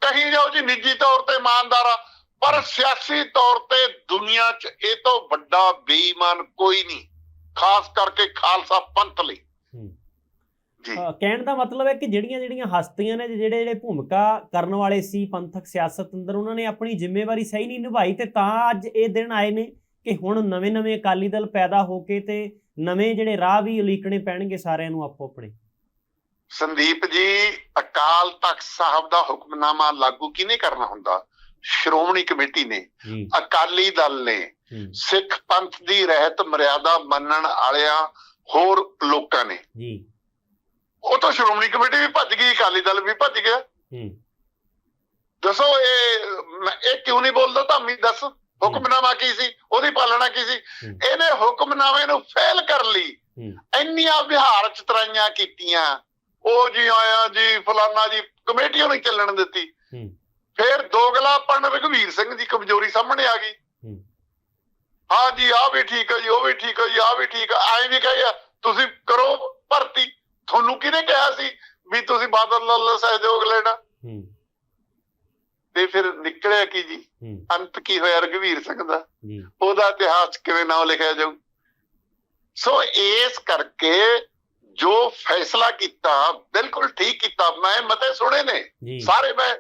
ਕਹੀ ਜਾਓ ਜੀ ਨਿੱਜੀ ਤੌਰ ਤੇ ਇਮਾਨਦਾਰ ਆ ਪਰ ਸਿਆਸੀ ਤੌਰ ਤੇ ਦੁਨੀਆ 'ਚ ਇਹ ਤੋਂ ਵੱਡਾ ਬੇਈਮਾਨ ਕੋਈ ਨਹੀਂ ਖਾਸ ਕਰਕੇ ਖਾਲਸਾ ਪੰਥ ਲਈ। ਕਹਿਣ ਦਾ ਮਤਲਬ ਹੈ ਕਿ ਜਿਹੜੀਆਂ ਜਿਹੜੀਆਂ ਹਸਤੀਆਂ ਨੇ ਜਿਹੜੇ ਜਿਹੜੇ ਭੂਮਿਕਾ ਕਰਨ ਵਾਲੇ ਸੀ ਪੰਥਕ ਸਿਆਸਤ ਅੰਦਰ ਉਹਨਾਂ ਨੇ ਆਪਣੀ ਜ਼ਿੰਮੇਵਾਰੀ ਸਹੀ ਨਹੀਂ ਨਿਭਾਈ ਤੇ ਤਾਂ ਅੱਜ ਇਹ ਦਿਨ ਆਏ ਨੇ ਕਿ ਹੁਣ ਨਵੇਂ-ਨਵੇਂ ਅਕਾਲੀ ਦਲ ਪੈਦਾ ਹੋ ਕੇ ਤੇ ਨਵੇਂ ਜਿਹੜੇ ਰਾਹ ਵੀ ਉਲੀਕਣੇ ਪੈਣਗੇ ਸਾਰਿਆਂ ਨੂੰ ਆਪੋ ਆਪਣੇ। ਸੰਦੀਪ ਜੀ ਅਕਾਲ ਤਖਤ ਸਾਹਿਬ ਦਾ ਹੁਕਮਨਾਮਾ ਲਾਗੂ ਕਿਹਨੇ ਕਰਨਾ ਹੁੰਦਾ? ਸ਼੍ਰੋਮਣੀ ਕਮੇਟੀ ਨੇ। ਅਕਾਲੀ ਦਲ ਨੇ। ਸਿੱਖ ਪੰਥ ਦੀ ਰਹਿਤ ਮਰਿਆਦਾ ਮੰਨਣ ਵਾਲਿਆਂ ਹੋਰ ਲੋਕਾਂ ਨੇ। ਜੀ। ਉਹ ਤਾਂ ਸ਼੍ਰੋਮਣੀ ਕਮੇਟੀ ਵੀ ਭੱਜ ਗਈ ਅਕਾਲੀ ਦਲ ਵੀ ਭੱਜ ਗਿਆ। ਹੂੰ। ਦੱਸੋ ਇਹ ਮੈਂ- ਇਹ ਕਿਉਂ ਨਹੀਂ ਬੋਲਦਾ? ਧਾਮੀ ਦੱਸ। ਹੁਕਮਨਾਮਾ ਕੀ ਸੀ? ਉਹਦੀ ਪਾਲਣਾ ਕੀ ਸੀ। ਇਹਨੇ ਹੁਕਮਨਾਮੇ ਨੂੰ ਫੇਲ ਕਰ ਲਈ। ਇੰਨੀਆਂ ਵਿਹਾਰ ਚਤਰਾਈਆਂ ਕੀਤੀਆਂ। ਉਹ ਜੀ ਆਇਆ ਜੀ ਫਲਾਨਾ ਜੀ ਕਮੇਟੀ ਨਹੀਂ ਚੱਲਣ ਦਿੱਤੀ। ਹੂੰ। ਫਿਰ ਦੋਗਲਾਪਣ ਰਘਵੀਰ ਸਿੰਘ ਦੀ ਕਮਜ਼ੋਰੀ ਸਾਹਮਣੇ ਆ ਗਈ। ਹੂੰ। ਹਾਂ ਜੀ ਆ ਵੀ ਠੀਕ ਹੈ ਜੀ ਉਹ ਵੀ ਠੀਕ ਹੈ ਜੀ ਆ ਵੀ ਠੀਕ ਹੈ ਐਂ ਵੀ ਕਹੀਆ ਤੁਸੀਂ ਕਰੋ ਭਰਤੀ। ਤੁਹਾਨੂੰ ਕਿਹਨੇ ਕਿਹਾ ਸੀ ਵੀ ਤੁਸੀਂ ਬਾਦਲ ਨਾਲ ਸਹਿਯੋਗ ਲੈਣਾ? ਤੇ ਫਿਰ ਨਿਕਲਿਆ ਕੀ ਜੀ? ਅੰਤ ਕੀ ਹੋਇਆ ਰਘਵੀਰ ਸਿੰਘ ਦਾ? ਉਹਦਾ ਇਤਿਹਾਸ ਕਿਵੇਂ ਨਾਮ ਲਿਖਿਆ ਜਾਊ? ਸੋ ਇਸ ਕਰਕੇ ਜੋ ਫੈਸਲਾ ਕੀਤਾ ਬਿਲਕੁਲ ਠੀਕ ਕੀਤਾ ਮੈਂ ਮਤੇ ਸੁਣੇ ਨੇ। ਸਾਰੇ ਮੈਂ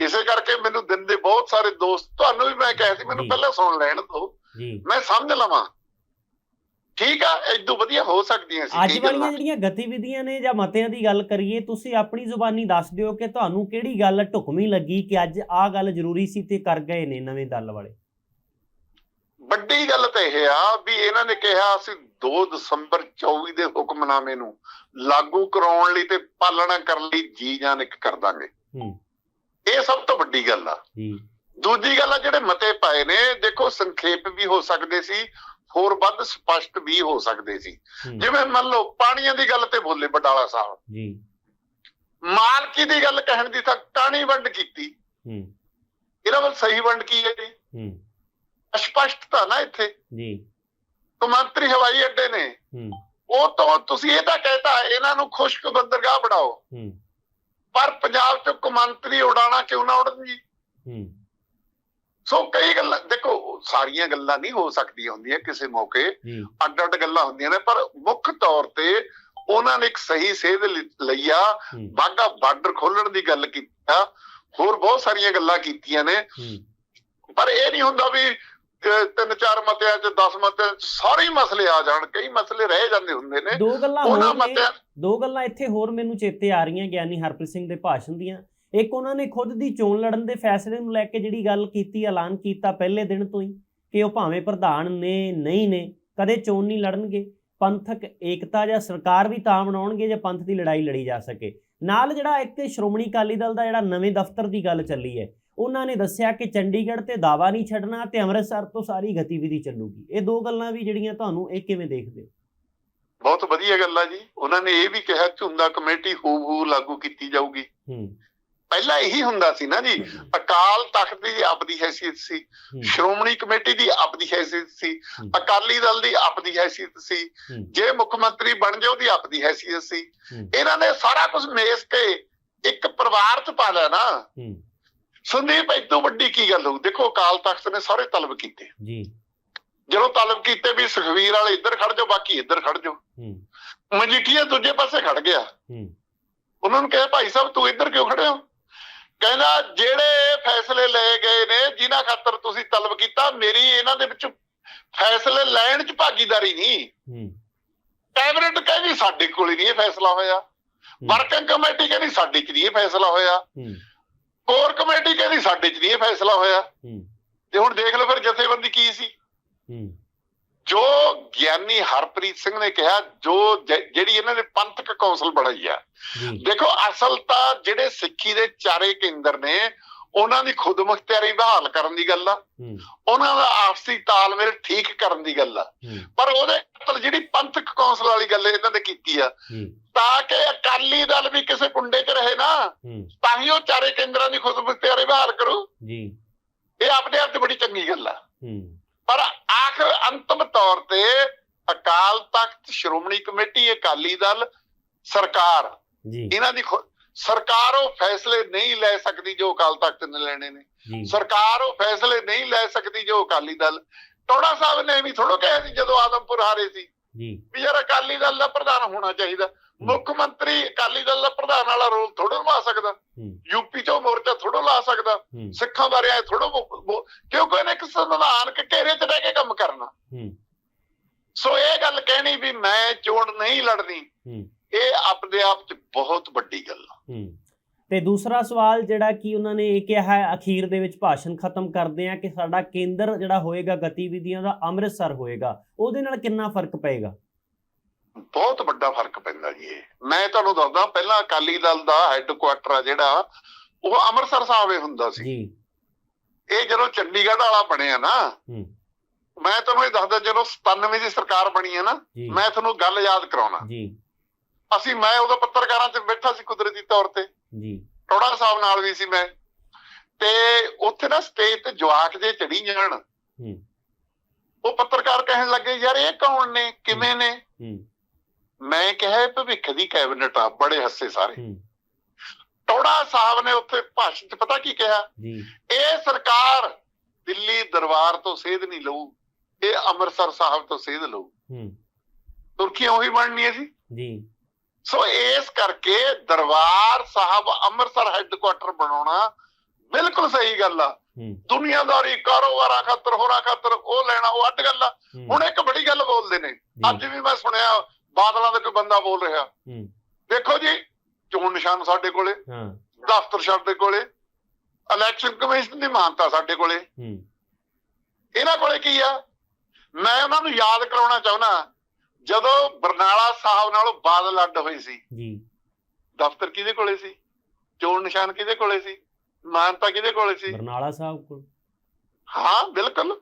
ਇਸੇ ਕਰਕੇ ਮੈਨੂੰ ਦਿਨ ਦੇ ਬਹੁਤ ਸਾਰੇ ਦੋਸਤ ਤੁਹਾਨੂੰ ਵੀ ਮੈਂ ਕਿਹਾ ਸੀ ਮੈਨੂੰ। ਪਹਿਲਾਂ ਸੁਣ ਲੈਣ ਦਿਓ। ਜੀ। ਮੈਂ ਸਮਝ ਲਵਾਂ। ਠੀਕ ਆ ਇਦੋਂ ਵਧੀਆ ਹੋ ਸਕਦੀਆਂ ਸੀ ਅੱਜ ਵਾਲੀਆਂ। ਜਿਹੜੀਆਂ ਗਤੀਵਿਧੀਆਂ ਨੇ ਜਾਂ ਮਤਿਆਂ ਦੀ ਗੱਲ ਕਰੀਏ ਤੁਸੀਂ ਆਪਣੀ ਜ਼ੁਬਾਨੀ ਦੱਸ ਦਿਓ ਕਿ ਤੁਹਾਨੂੰ ਕਿਹੜੀ ਗੱਲ ਢੁਕਵੀਂ ਲੱਗੀ ਕਿ ਅੱਜ ਆਹ ਗੱਲ ਜ਼ਰੂਰੀ ਸੀ ਤੇ ਕਰ ਗਏ ਨੇ ਨਵੇਂ ਦਲ ਵਾਲੇ? ਵੱਡੀ ਗੱਲ ਤਾਂ ਇਹ ਆ ਵੀ ਇਹਨਾਂ ਨੇ ਕਿਹਾ ਅਸੀਂ 2 ਦਸੰਬਰ 24 ਦੇ ਹੁਕਮਨਾਮੇ ਨੂੰ ਲਾਗੂ ਕਰਾਉਣ ਲਈ ਤੇ ਪਾਲਣਾ ਕਰਨ ਲਈ ਜੀ ਜਾਨ ਇੱਕ ਕਰ ਦਾਂਗੇ। ਹੂੰ। ਇਹ ਸਭ ਤੋਂ ਵੱਡੀ ਗੱਲ ਆ। ਦੂਜੀ ਗੱਲ ਆ ਜਿਹੜੇ ਮਤੇ ਪਾਏ ਨੇ ਦੇਖੋ ਸੰਖੇਪ ਵੀ ਹੋ ਸਕਦੇ ਸੀ ਹੋਰ ਵੱਧ ਸਪਸ਼ਟ ਵੀ ਹੋ ਸਕਦੇ ਸੀ। ਜਿਵੇਂ ਮੰਨ ਲਓ ਪਾਣੀਆਂ ਦੀ ਗੱਲ ਤੇ ਬੋਲੇ ਬਟਾਲਾ ਸਾਹਿਬ। ਜੀ। ਮਾਲਕੀ ਦੀ ਗੱਲ ਕਹਿਣ ਦੀ ਤਾਂ ਟਾਣੀ ਵੰਡ ਕੀਤੀ। ਹੂੰ। ਇਹਨਾਂ ਵੱਲ ਸਹੀ ਵੰਡ ਕੀ ਹੈ ਜੀ? ਹੂੰ। ਸਪਸ਼ਟਤਾ ਨਾ ਇੱਥੇ। ਜੀ। ਕੌਮਾਂਤਰੀ ਹਵਾਈ ਅੱਡੇ ਨੇ। ਹੂੰ। ਉਹ ਤੋਂ ਤੁਸੀਂ ਇਹ ਤਾਂ ਕਹਿਤਾ ਇਹਨਾਂ ਨੂੰ ਖੁਸ਼ਕ ਬੰਦਰਗਾਹ ਬਣਾਓ। ਹੂੰ। ਪਰ ਪੰਜਾਬ ਚ ਕੌਮਾਂਤਰੀ ਉਡਾਣਾ ਕਿਉਂ ਨਾ ਉਡਣ ਜੀ? ਹੂੰ। ਸੋ ਕਈ ਗੱਲਾਂ ਦੇਖੋ ਸਾਰੀਆਂ ਗੱਲਾਂ ਨਹੀਂ ਹੋ ਸਕਦੀਆਂ ਹੁੰਦੀਆਂ ਕਿਸੇ ਮੌਕੇ। ਅੱਡ ਅੱਡ ਗੱਲਾਂ ਹੁੰਦੀਆਂ ਨੇ ਪਰ ਮੁੱਖ ਤੌਰ ਤੇ ਉਹਨਾਂ ਨੇ ਇੱਕ ਸਹੀ ਸੇਧ ਲ- ਲਈ ਆ। ਹੂੰ। ਬਾਗਾ ਬਾਰਡਰ ਖੋਲਣ ਦੀ ਗੱਲ ਕੀਤੀ। ਹੋਰ ਬਹੁਤ ਸਾਰੀਆਂ ਗੱਲਾਂ ਕੀਤੀਆਂ ਨੇ। ਪਰ ਇਹ ਨਹੀਂ ਹੁੰਦਾ ਵੀ ਤਿੰਨ ਚਾਰ ਮਤਿਆਂ ਚ 10 ਮਤਿਆਂ ਚ ਸਾਰੇ ਮਸਲੇ ਆ ਜਾਣ। ਕਈ ਮਸਲੇ ਰਹਿ ਜਾਂਦੇ ਹੁੰਦੇ ਨੇ। ਦੋ ਗੱਲਾਂ ਹੋਰ ਦੋ ਗੱਲਾਂ ਇੱਥੇ ਹੋਰ ਮੈਨੂੰ ਚੇਤੇ ਆ ਰਹੀਆਂ ਗਿਆਨੀ ਹਰਪ੍ਰੀਤ ਸਿੰਘ ਦੇ ਭਾਸ਼ਣ ਦੀਆਂ। ਇੱਕ ਉਹਨਾਂ ਨੇ ਖੁਦ ਦੀ ਚੋਣ ਲੜਨ ਦੇ ਫੈਸਲੇ ਨੂੰ ਲੈ ਕੇ ਜਿਹੜੀ ਗੱਲ ਕੀਤੀ ਐਲਾਨ ਕੀਤਾ ਪਹਿਲੇ ਦਿਨ ਤੋਂ ਹੀ ਕਿ ਉਹ ਭਾਵੇਂ ਪ੍ਰਧਾਨ ਨੇ ਨਹੀਂ ਨੇ ਕਦੇ ਚੋਣ ਨਹੀਂ ਲੜਨਗੇ। ਪੰਥਕ ਏਕਤਾ ਜਾਂ ਸਰਕਾਰ ਵੀ ਤਾਂ ਬਣਾਉਣਗੇ ਜੇ ਪੰਥ ਦੀ ਲੜਾਈ ਲੜੀ ਜਾ ਸਕੇ। ਨਾਲ ਜਿਹੜਾ ਇੱਕ ਸ਼੍ਰੋਮਣੀ ਅਕਾਲੀ ਦਲ ਦਾ ਜਿਹੜਾ ਨਵੇਂ ਦਫ਼ਤਰ ਦੀ ਗੱਲ ਚੱਲੀ ਹੈ ਉਹਨਾਂ ਨੇ ਦੱਸਿਆ ਕਿ ਚੰਡੀਗੜ੍ਹ ਤੇ ਦਾਵਾ ਨਹੀਂ ਛੱਡਣਾ ਤੇ ਅੰਮ੍ਰਿਤਸਰ ਤੋਂ ਸਾਰੀ ਗਤੀਵਿਧੀ ਚੱਲੂਗੀ। ਇਹ ਦੋ ਗੱਲਾਂ ਵੀ ਜਿਹੜੀਆਂ ਤੁਹਾਨੂੰ ਇਹ ਕਿਵੇਂ ਦੇਖਦੇ ਹੋ? ਬਹੁਤ ਵਧੀਆ ਗੱਲ ਆ ਜੀ। ਉਹਨਾਂ ਨੇ ਇਹ ਵੀ ਕਿਹਾ ਝੁੰਦਾ ਕਮੇਟੀ ਹੂ ਹੂ ਲਾਗੂ ਕੀਤੀ ਜਾਊਗੀ। ਹੂੰ। ਪਹਿਲਾਂ ਇਹੀ ਹੁੰਦਾ ਸੀ ਨਾ ਜੀ ਅਕਾਲ ਤਖਤ ਦੀ ਆਪਦੀ ਹੈਸੀਅਤ ਸੀ ਸ਼੍ਰੋਮਣੀ ਕਮੇਟੀ ਦੀ ਆਪਦੀ ਹੈਸੀਅਤ ਸੀ। ਅਕਾਲੀ ਦਲ ਦੀ ਆਪਦੀ ਹੈਸੀਅਤ ਸੀ ਜੇ ਮੁੱਖ ਮੰਤਰੀ ਬਣ ਜਾਓ ਉਹਦੀ ਆਪਦੀ ਹੈਸੀਅਤ ਸੀ। ਇਹਨਾਂ ਨੇ ਸਾਰਾ ਕੁਝ ਮੇਸ ਕੇ ਇੱਕ ਪਰਿਵਾਰ ਚ ਪਾ ਲਿਆ ਨਾ। ਸੰਦੀਪ ਇਦੋਂ ਵੱਡੀ ਕੀ ਗੱਲ ਹੋਊ? ਦੇਖੋ ਅਕਾਲ ਤਖਤ ਨੇ ਸਾਰੇ ਤਲਬ ਕੀਤੇ। ਜੀ। ਜਦੋਂ ਤਲਬ ਕੀਤੇ ਵੀ ਸੁਖਵੀਰ ਵਾਲੇ ਇੱਧਰ ਖੜ ਜਾਓ ਬਾਕੀ ਇੱਧਰ ਖੜ ਜਾਓ। ਮਜੀਠੀਆ ਦੂਜੇ ਪਾਸੇ ਖੜ ਗਿਆ। ਉਹਨਾਂ ਨੂੰ ਕਹੇ ਭਾਈ ਸਾਹਿਬ ਤੂੰ ਇੱਧਰ ਕਿਉਂ ਖੜੇ ਹੋ? ਕਹਿੰਦਾ ਜਿਹੜੇ ਫੈਸਲੇ ਲਏ ਗਏ ਨੇ ਜਿਨ੍ਹਾਂ ਖਾਤਰ ਤੁਸੀਂ ਤਲਬ ਕੀਤਾ ਮੇਰੀ ਇਹਨਾਂ ਦੇ ਵਿੱਚ ਫੈਸਲੇ ਲੈਣ 'ਚ ਭਾਗੀਦਾਰੀ ਨਹੀਂ। ਹੂੰ। ਕੈਬਨਿਟ ਕਹਿੰਦੀ ਸਾਡੇ ਕੋਲ ਨਹੀਂ ਇਹ ਫੈਸਲਾ ਹੋਇਆ। ਵਰਕਿੰਗ ਕਮੇਟੀ ਕਹਿੰਦੀ ਸਾਡੇ 'ਚ ਨਹੀਂ ਇਹ ਫੈਸਲਾ ਹੋਇਆ। ਹੂੰ। ਕੋਰ ਕਮੇਟੀ ਕਹਿੰਦੀ ਸਾਡੇ 'ਚ ਨਹੀਂ ਇਹ ਫੈਸਲਾ ਹੋਇਆ। ਹੂੰ। ਤੇ ਹੁਣ ਦੇਖ ਲਓ ਫਿਰ ਜਥੇਬੰਦੀ ਕੀ ਸੀ। ਹੂੰ। ਜੋ ਗਿਆਨੀ ਹਰਪ੍ਰੀਤ ਸਿੰਘ ਨੇ ਕਿਹਾ ਜੋ ਜਿਹੜੀ ਇਹਨਾਂ ਨੇ ਪੰਥਕ ਕੌਂਸਲ ਬਣਾਈ ਆ। ਦੇਖੋ ਅਸਲ ਤਾਂ ਜਿਹੜੇ ਸਿੱਖੀ ਦੇ ਚਾਰੇ ਕੇਂਦਰ ਨੇ ਉਹਨਾਂ ਦੀ ਖੁਦਮੁਖਤਿਆਰੀ ਬਹਾਲ ਕਰਨ ਦੀ ਗੱਲ ਆ। ਉਹਨਾਂ ਦਾ ਆਪਸੀ ਤਾਲਮੇਲ ਠੀਕ ਕਰਨ ਦੀ ਗੱਲ ਆ। ਪਰ ਉਹਦੇ ਉੱਪਰ ਜਿਹੜੀ ਪੰਥਕ ਕੌਂਸਲ ਵਾਲੀ ਗੱਲ ਇਹਨਾਂ ਨੇ ਕੀਤੀ ਆ ਤਾਂ ਕਿ ਅਕਾਲੀ ਦਲ ਵੀ ਕਿਸੇ ਕੁੰਡੇ 'ਚ ਰਹੇ ਨਾ ਤਾਂ ਹੀ ਉਹ ਚਾਰੇ ਕੇਂਦਰਾਂ ਦੀ ਖੁਦਮੁਖਤਿਆਰੀ ਬਹਾਲ ਕਰੂ। ਜੀ। ਇਹ ਆਪਣੇ ਆਪ 'ਚ ਬੜੀ ਚੰਗੀ ਗੱਲ ਆ। ਆਖਰ ਅੰਤਮ ਤੌਰ ਤੇ ਅਕਾਲ ਤਖਤ ਸ਼੍ਰੋਮਣੀ ਕਮੇਟੀ ਅਕਾਲੀ ਦਲ ਸਰਕਾਰ। ਜੀ। ਇਹਨਾਂ ਦੀ ਸਰਕਾਰ ਉਹ ਫੈਸਲੇ ਨਹੀਂ ਲੈ ਸਕਦੀ ਜੋ ਅਕਾਲ ਤਖਤ ਨੇ ਲੈਣੇ ਨੇ। ਸਰਕਾਰ ਉਹ ਫੈਸਲੇ ਨਹੀਂ ਲੈ ਸਕਦੀ ਜੋ ਅਕਾਲੀ ਦਲ। ਟੋੜਾ ਸਾਹਿਬ ਨੇ ਵੀ ਥੋੜੋ ਕਿਹਾ ਸੀ ਜਦੋਂ ਆਦਮਪੁਰ ਹਾਰੇ ਸੀ। ਜੀ। ਵੀ ਯਾਰ ਅਕਾਲੀ ਦਲ ਦਾ ਪ੍ਰਧਾਨ ਹੋਣਾ ਚਾਹੀਦਾ। ਮੁੱਖ ਮੰਤਰੀ ਅਕਾਲੀ ਦਲ ਦਾ ਪ੍ਰਧਾਨ ਵਾਲਾ ਰੋਲ ਥੋੜੋ ਨਿਭਾ ਸਕਦਾ। ਯੂਪੀ ਚੋਂ ਮੋਰਚਾ ਥੋੜੋ ਲਾ ਸਕਦਾ। ਸਿੱਖਾਂ ਬਾਰੇ ਐ ਥੋੜੋ ਕਿਉਂਕਿ ਇਹਨੇ ਇੱਕ ਸੰਵਿਧਾਨ ਕੇ ਘੇਰੇ 'ਚ ਰਹਿ ਕੇ ਕੰਮ ਕਰਨਾ। ਸੋ ਇਹ ਗੱਲ ਕਹਿਣੀ ਵੀ ਮੈਂ ਚੋਣ ਨਹੀਂ ਲੜਨੀ ਇਹ ਆਪਣੇ ਆਪ 'ਚ ਬਹੁਤ ਵੱਡੀ ਗੱਲ ਆ। ਹੂੰ। ਤੇ ਦੂਸਰਾ ਸਵਾਲ ਜਿਹੜਾ ਕਿ ਉਹਨਾਂ ਨੇ ਇਹ ਕਿਹਾ ਹੈ ਅਖੀਰ ਦੇ ਵਿੱਚ ਭਾਸ਼ਣ ਖਤਮ ਕਰਦੇ ਆ ਕਿ ਸਾਡਾ ਕੇਂਦਰ ਜਿਹੜਾ ਹੋਏਗਾ ਗਤੀਵਿਧੀਆਂ ਦਾ ਅੰਮ੍ਰਿਤਸਰ ਹੋਏਗਾ। ਉਹਦੇ ਨਾਲ ਕਿੰਨਾ ਫ਼ਰਕ ਪਏਗਾ? ਬਹੁਤ ਵੱਡਾ ਫ਼ਰਕ ਪੈਂਦਾ ਜੀ ਇਹ। ਮੈਂ ਤੁਹਾਨੂੰ ਦੱਸਦਾ ਪਹਿਲਾਂ ਅਕਾਲੀ ਦਲ ਦਾ ਹੈੱਡਕੁਆਟਰ ਆ ਜਿਹੜਾ ਉਹ ਅੰਮ੍ਰਿਤਸਰ ਸਾਹਿਬ ਹੁੰਦਾ ਸੀ। ਜੀ। ਇਹ ਜਦੋਂ ਚੰਡੀਗੜ੍ਹ ਵਾਲਾ ਬਣਿਆ ਨਾ ਮੈਂ ਤੁਹਾਨੂੰ ਇਹ ਦੱਸਦਾ ਜਦੋਂ 97 ਦੀ ਸਰਕਾਰ ਬਣੀ ਹੈ ਨਾ ਮੈਂ ਤੁਹਾਨੂੰ ਗੱਲ ਯਾਦ ਕਰਾਉਣਾ। ਜੀ। ਅਸੀਂ ਮੈਂ ਉਦੋਂ ਪੱਤਰਕਾਰਾਂ 'ਚ ਬੈਠਾ ਸੀ ਕੁਦਰਤੀ ਤੌਰ ਤੇ। ਜੀ। ਟੋੜਾ ਸਾਹਿਬ ਨਾਲ ਵੀ ਸੀ ਮੈਂ। ਤੇ ਉੱਥੇ ਨਾ ਸਟੇਜ ਤੇ ਜਵਾਕ ਜੇ ਚੜੀ ਜਾਣ। ਹੂੰ। ਉਹ ਪੱਤਰਕਾਰ ਕਹਿਣ ਲੱਗੇ ਯਾਰ ਇਹ ਕੌਣ ਨੇ? ਕਿਵੇਂ ਨੇ? ਮੈਂ ਕਿਹਾ ਇਹ ਭਵਿੱਖ ਦੀ ਕੈਬਨਿਟ ਆ ਬੜੇ ਹੱਸੇ ਸਾਰੇ। ਹੂੰ। ਟੋੜਾ ਸਾਹਿਬ ਨੇ ਉੱਥੇ ਭਾਸ਼ਣ 'ਚ ਪਤਾ ਕੀ ਕਿਹਾ? ਜੀ। ਇਹ ਸਰਕਾਰ ਦਿੱਲੀ ਦਰਬਾਰ ਤੋਂ ਸੇਧ ਨਹੀਂ ਲਊ ਇਹ ਅੰਮ੍ਰਿਤਸਰ ਸਾਹਿਬ ਤੋਂ ਸੇਧ ਲਊ। ਹੂੰ। ਤੁਰਕੀਆਂ ਉਹੀ ਬਣਨੀਆਂ ਸੀ ਜੀ। ਸੋ ਇਸ ਕਰਕੇ ਦਰਬਾਰ ਸਾਹਿਬ ਅੰਮ੍ਰਿਤਸਰ ਹੈੱਡਕੁਆਟਰ ਬਣਾਉਣਾ ਬਿਲਕੁਲ ਸਹੀ ਗੱਲ ਆ। ਹੂੰ। ਦੁਨੀਆਦਾਰੀ ਕਾਰੋਬਾਰਾਂ ਖਾਤਰ ਹੋਰਾਂ ਖਾਤਰ ਉਹ ਲੈਣਾ ਉਹ ਅੱਡ ਗੱਲ ਆ। ਹੂੰ, ਹੁਣ ਇੱਕ ਬੜੀ ਗੱਲ ਬੋਲਦੇ ਨੇ। ਜੀ, ਅੱਜ ਵੀ ਮੈਂ ਸੁਣਿਆ ਬਾਦਲਾਂ ਦਾ ਕੋਈ ਬੰਦਾ ਬੋਲ ਰਿਹਾ। ਹੂੰ। ਦੇਖੋ ਜੀ ਚੋਣ ਨਿਸ਼ਾਨ ਸਾਡੇ ਕੋਲੇ ਹਾਂ। ਦਫ਼ਤਰ ਸਾਡੇ ਕੋਲੇ ਇਲੈਕਸ਼ਨ ਕਮਿਸ਼ਨ ਦੀ ਮਾਨਤਾ ਸਾਡੇ ਕੋਲੇ। ਹੂੰ। ਇਹਨਾਂ ਕੋਲੇ ਕੀ ਆ? ਮੈਂ ਉਹਨਾਂ ਨੂੰ ਯਾਦ ਕਰਾਉਣਾ ਚਾਹੁੰਦਾ ਜਦੋਂ ਬਰਨਾਲਾ ਸਾਹਿਬ ਨਾਲੋਂ ਬਾਦਲ ਅੱਡ ਹੋਈ ਸੀ। ਜੀ। ਦਫ਼ਤਰ ਕਿਹਦੇ ਕੋਲੇ ਸੀ? ਚੋਣ ਨਿਸ਼ਾਨ ਕਿਹਦੇ ਕੋਲੇ ਸੀ? ਮਾਨਤਾ ਕਿਹਦੇ ਕੋਲੇ ਸੀ? ਬਰਨਾਲਾ ਸਾਹਿਬ ਕੋਲ। ਹਾਂ ਬਿਲਕੁਲ।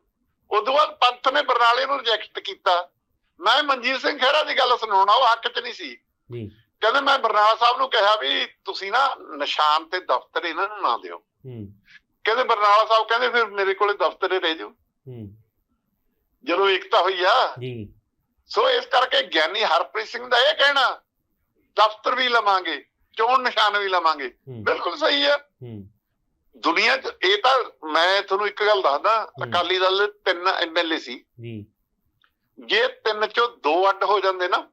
ਉਦੋਂ ਬਾਅਦ ਪੰਥ ਨੇ ਬਰਨਾਲੇ ਨੂੰ ਰਿਜੈਕਟ ਕੀਤਾ। ਮੈਂ ਮਨਜੀਤ ਸਿੰਘ ਖਹਿਰਾ ਦੀ ਗੱਲ ਸੁਣਾਉਣਾ ਉਹ ਹੱਕ 'ਚ ਨਹੀਂ ਸੀ। ਜੀ। ਕਹਿੰਦੇ ਮੈਂ ਬਰਨਾਲਾ ਸਾਹਿਬ ਨੂੰ ਕਿਹਾ ਵੀ ਤੁਸੀਂ ਨਾ ਨਿਸ਼ਾਨ ਤੇ ਦਫ਼ਤਰ ਇਹਨਾਂ ਨੂੰ ਨਾ ਦਿਓ। ਹੂੰ। ਕਹਿੰਦੇ ਬਰਨਾਲਾ ਸਾਹਿਬ ਕਹਿੰਦੇ ਫਿਰ ਮੇਰੇ ਕੋਲੇ ਦਫ਼ਤਰ ਹੀ ਰਹਿ ਹੂੰ। ਜਦੋਂ ਏਕਤਾ ਹੋਈ ਆ। ਜੀ। ਸੋ ਇਸ ਕਰਕੇ ਗਿਆਨੀ ਹਰਪ੍ਰੀਤ ਸਿੰਘ ਦਾ ਇਹ ਕਹਿਣਾ ਦਫ਼ਤਰ ਵੀ ਲਵਾਂਗੇ ਚੋਣ ਨਿਸ਼ਾਨ ਵੀ ਲਵਾਂਗੇ। ਬਿਲਕੁਲ ਸਹੀ ਹੈ ਹੂੰ। ਦੁਨੀਆ 'ਚ ਇਹ ਤਾਂ ਮੈਂ ਤੁਹਾਨੂੰ ਇੱਕ ਗੱਲ ਦੱਸਦਾ ਅਕਾਲੀ ਦਲ ਦੇ ਤਿੰਨ ਐਮਐਲਏ ਸੀ। ਜੀ। ਜੇ ਤਿੰਨ ਚੋਂ ਦੋ ਅੱਡ ਹੋ ਜਾਂਦੇ ਨਾ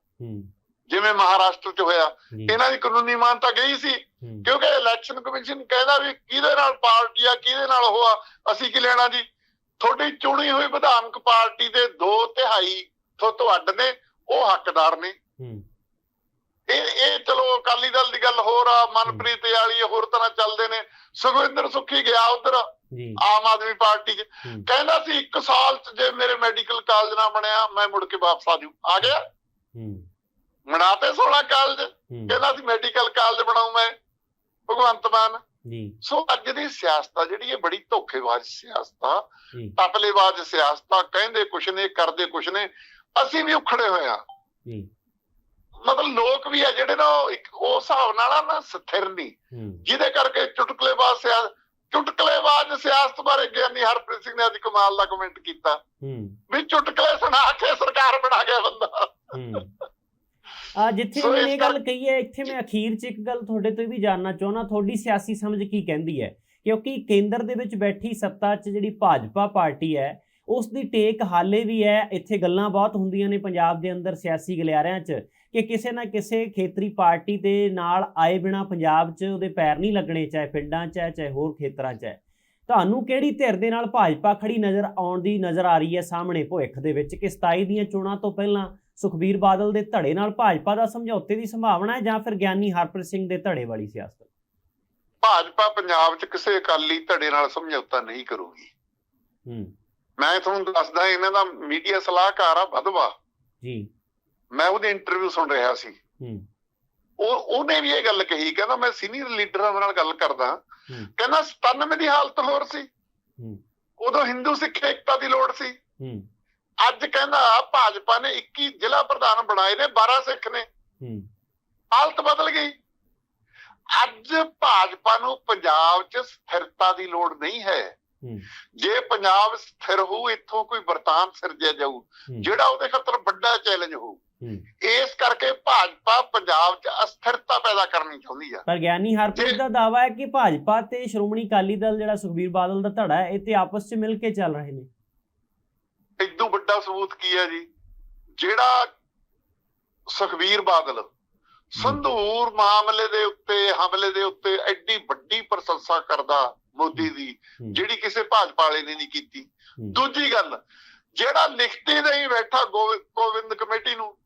ਜਿਵੇਂ ਮਹਾਰਾਸ਼ਟਰ 'ਚ ਹੋਇਆ ਇਹਨਾਂ ਦੀ ਕਾਨੂੰਨੀ ਮਾਨਤਾ ਗਈ ਸੀ। ਕਿਉਂਕਿ ਇਲੈਕਸ਼ਨ ਕਮਿਸ਼ਨ ਕਹਿੰਦਾ ਵੀ ਕਿਹਦੇ ਨਾਲ ਪਾਰਟੀ ਆ ਕਿਹਦੇ ਨਾਲ ਉਹ ਆ ਅਸੀਂ ਕੀ ਲੈਣਾ ਜੀ? ਤੁਹਾਡੀ ਚੁਣੀ ਹੋਈ ਵਿਧਾਨਕ ਪਾਰਟੀ ਦੇ ਦੋ ਤਿਹਾਈ ਤੋਂ ਅੱਡ ਨੇ ਉਹ ਹੱਕਦਾਰ ਨੇ। ਇਹ ਇਹ ਚਲੋ ਅਕਾਲੀ ਦਲ ਦੀ ਗੱਲ ਹੋਰ ਆ ਮਨਪ੍ਰੀਤ ਵਾਲੀ ਹੋਰ ਤਰ੍ਹਾਂ ਚੱਲਦੇ ਨੇ। ਸੁਖਵਿੰਦਰ ਸੁੱਖੀ ਗਿਆ ਉਧਰ। ਆਮ ਆਦਮੀ ਪਾਰਟੀ 'ਚ। ਕਹਿੰਦਾ ਸੀ ਇੱਕ ਸਾਲ 'ਚ ਜੇ ਮੇਰੇ ਮੈਡੀਕਲ ਕਾਲਜ ਨਾ ਬਣਿਆ ਮੈਂ ਮੁੜ ਕੇ ਵਾਪਸ ਆ ਜੂ। ਆ ਗਿਆ। ਹੂੰ। ਬਣਾਤੇ 16 ਕਾਲਜ। ਕਹਿੰਦਾ ਸੀ ਮੈਡੀਕਲ ਕਾਲਜ ਬਣਾਉ ਮੈਂ। ਭਗਵੰਤ ਮਾਨ। ਜੀ। ਸੋ ਅੱਜ ਦੀ ਸਿਆਸਤ ਆ ਜਿਹੜੀ ਇਹ ਬੜੀ ਧੋਖੇਬਾਜ਼ ਸਿਆਸਤ। ਆ ਜੀ। ਟਪਲੇਬਾਜ਼ ਸਿਆਸਤ। ਆ ਕਹਿੰਦੇ ਕੁਛ ਨੇ ਕਰਦੇ ਕੁਛ ਨੇ। ਅਸੀਂ ਵੀ ਉਖੜੇ ਹੋਏ ਆ ਜੀ। ਮਤਲਬ ਲੋਕ ਵੀ ਆ ਜਿਹੜੇ ਨਾ ਉਹ ਇੱਕ ਉਸ ਹਿਸਾਬ ਨਾਲ ਨਾ ਸਥਿਰ ਨਹੀਂ। ਜਿਹਦੇ ਕਰਕੇ ਚੁਟਕਲੇਬਾਜ਼ ਸਿਆਸਤ ਚੁਟਕਲੇਬਾਜ਼ ਸਿਆਸਤ ਬਾਰੇ ਗਿਆਨੀ ਹਰਪ੍ਰੀਤ ਸਿੰਘ ਨੇ ਅੱਜ ਕਮਾਲ ਦਾ ਕਮੈਂਟ ਕੀਤਾ। ਹੂੰ। ਵੀ ਚੁਟਕਲੇ ਸੁਣਾ ਕੇ ਸਰਕਾਰ ਬਣਾ ਗਿਆ ਬੰਦਾ। ਹੂੰ। ਆ ਜਿੱਥੇ ਇਸ ਇਹ ਗੱਲ ਕਹੀ ਹੈ ਇੱਥੇ ਮੈਂ ਅਖੀਰ 'ਚ ਇੱਕ ਗੱਲ ਤੁਹਾਡੇ ਤੋਂ ਵੀ ਜਾਨਣਾ ਚਾਹੁੰਦਾ ਤੁਹਾਡੀ ਸਿਆਸੀ ਸਮਝ ਕੀ ਕਹਿੰਦੀ ਹੈ? ਕਿਉਂਕਿ ਕੇਂਦਰ ਦੇ ਵਿੱਚ ਬੈਠੀ ਸੱਤਾ 'ਚ ਜਿਹੜੀ ਭਾਜਪਾ ਪਾਰਟੀ ਹੈ ਉਸ ਦੀ ਟੇਕ ਹਾਲੇ ਵੀ ਹੈ ਇੱਥੇ ਗੱਲਾਂ ਬਹੁਤ ਹੁੰਦੀਆਂ ਨੇ ਪੰਜਾਬ ਦੇ ਅੰਦਰ ਸਿਆਸੀ ਗਲਿਆਰਿਆਂ 'ਚ ਕਿ ਕਿਸੇ ਨਾ ਕਿਸੇ ਖੇਤਰੀ ਪਾਰਟੀ ਦੇ ਨਾਲ ਆਏ ਬਿਨਾ ਪੰਜਾਬ 'ਚ ਉਹਦੇ ਪੈਰ ਨਹੀਂ ਲੱਗਣੇ ਚਾਹੇ ਪਿੰਡਾਂ 'ਚ ਹੈ ਚਾਹੇ ਹੋਰ ਖੇਤਰਾਂ 'ਚ ਹੈ। ਤੁਹਾਨੂੰ ਕਿਹੜੀ ਧਿਰ ਦੇ ਨਾਲ ਭਾਜਪਾ ਖੜੀ ਨਜ਼ਰ ਆਉਣ ਦੀ ਨਜ਼ਰ ਆ ਰਹੀ ਹੈ ਸਾਹਮਣੇ ਭੁੱਖ ਦੇ ਵਿੱਚ ਕਿ 27 ਦੀਆਂ ਚੋਣਾਂ ਤੋਂ ਪਹਿਲਾਂ ਸੁਖਬੀਰ ਬਾਦਲ ਦੇ ਧੜੇ ਨਾਲ ਭਾਜਪਾ ਦਾ ਸਮਝੌਤੇ ਦੀ ਸੰਭਾਵਨਾ ਹੈ ਜਾਂ ਫਿਰ ਗਿਆਨੀ ਹਰਪ੍ਰੀਤ ਸਿੰਘ ਦੇ ਧੜੇ ਵਾਲੀ ਸਿਆਸਤ? ਭਾਜਪਾ ਪੰਜਾਬ 'ਚ ਕਿਸੇ ਅਕਾਲੀ ਧੜੇ ਨਾਲ ਸਮਝੌਤਾ ਨਹੀਂ ਕਰੂਗੀ। ਹੂੰ। ਮੈਂ ਤੁਹਾਨੂੰ ਦੱਸਦਾ ਇਹਨਾਂ ਦਾ ਮੀਡੀਆ ਸਲਾਹਕਾਰ ਆ ਵਧਵਾ। ਜੀ। ਮੈਂ ਉਹਦੀ ਇੰਟਰਵਿਊ ਸੁਣ ਰਿਹਾ ਸੀ। ਹੂੰ। ਉਹ ਉਹਨੇ ਵੀ ਇਹ ਗੱਲ ਕਹੀ ਕਹਿੰਦਾ ਮੈਂ ਸੀਨੀਅਰ ਲੀਡਰਾਂ ਨਾਲ ਗੱਲ ਕਰਦਾ। ਕਹਿੰਦਾ 97 ਦੀ ਹਾਲਤ ਹੋਰ ਸੀ। ਹੂੰ। ਉਦੋਂ ਹਿੰਦੂ ਸਿੱਖ ਏਕਤਾ ਦੀ ਲੋੜ ਸੀ। ਹੂੰ। ਅੱਜ ਕਹਿੰਦਾ ਭਾਜਪਾ ਨੇ 21 ਜ਼ਿਲ੍ਹਾ ਪ੍ਰਧਾਨ ਬਣਾਏ ਨੇ 12 ਸਿੱਖ ਨੇ। ਹੂੰ। ਹਾਲਤ ਬਦਲ ਗਈ। ਅੱਜ ਭਾਜਪਾ ਨੂੰ ਪੰਜਾਬ 'ਚ ਸਥਿਰਤਾ ਦੀ ਲੋੜ ਨਹੀਂ ਹੈ ਹੂੰ। ਜੇ ਪੰਜਾਬ ਸਥਿਰ ਹੋਊ ਇੱਥੋਂ ਕੋਈ ਵਰਤਾਨ ਸਿਰਜਿਆ ਜਾਊ ਜਿਹੜਾ ਉਹਦੇ ਖਾਤਰ ਵੱਡਾ ਚੈਲੰਜ ਹੋਊ ਇਸ ਕਰਕੇ ਭਾਜਪਾ ਪੰਜਾਬ 'ਚ ਅਸਥਿਰਤਾ ਪੈਦਾ ਕਰਨੀ ਚਾਹੁੰਦੀ ਆ। ਪਰ ਗਿਆਨੀ ਹਰਪ੍ਰੀਤ ਦਾ ਦਾਵਾ ਹੈ ਕਿ ਭਾਜਪਾ ਤੇ ਸ਼੍ਰੋਮਣੀ ਅਕਾਲੀ ਦਲ ਜਿਹੜਾ ਸੁਖਬੀਰ ਬਾਦਲ ਦਾ ਧੜਾ ਹੈ ਇਹ ਤੇ ਆਪਸ 'ਚ ਮਿਲ ਕੇ ਚੱਲ ਰਹੇ ਨੇ। ਇਦੋਂ ਵੱਡਾ ਸਬੂਤ ਕੀ ਹੈ ਜੀ? ਜਿਹੜਾ ਸੁਖਵੀਰ ਬਾਦਲ ਸੰਧੂਰ ਮਾਮਲੇ ਦੇ ਉੱਤੇ ਹਮਲੇ ਦੇ ਉੱਤੇ ਐਡੀ ਵੱਡੀ ਪ੍ਰਸ਼ੰਸਾ ਕਰਦਾ ਮੋਦੀ ਦੀ ਜਿਹੜੀ ਕਿਸੇ ਭਾਜਪਾ ਵਾਲੇ ਨੇ ਨਹੀਂ ਕੀਤੀ। ਦੂਜੀ ਗੱਲ ਜਿਹੜਾ ਲਿਖਤੀ ਨਹੀਂ ਬੈਠਾ ਗੋਵਿ- ਗੋਬਿੰਦ ਕਮੇਟੀ ਨੂੰ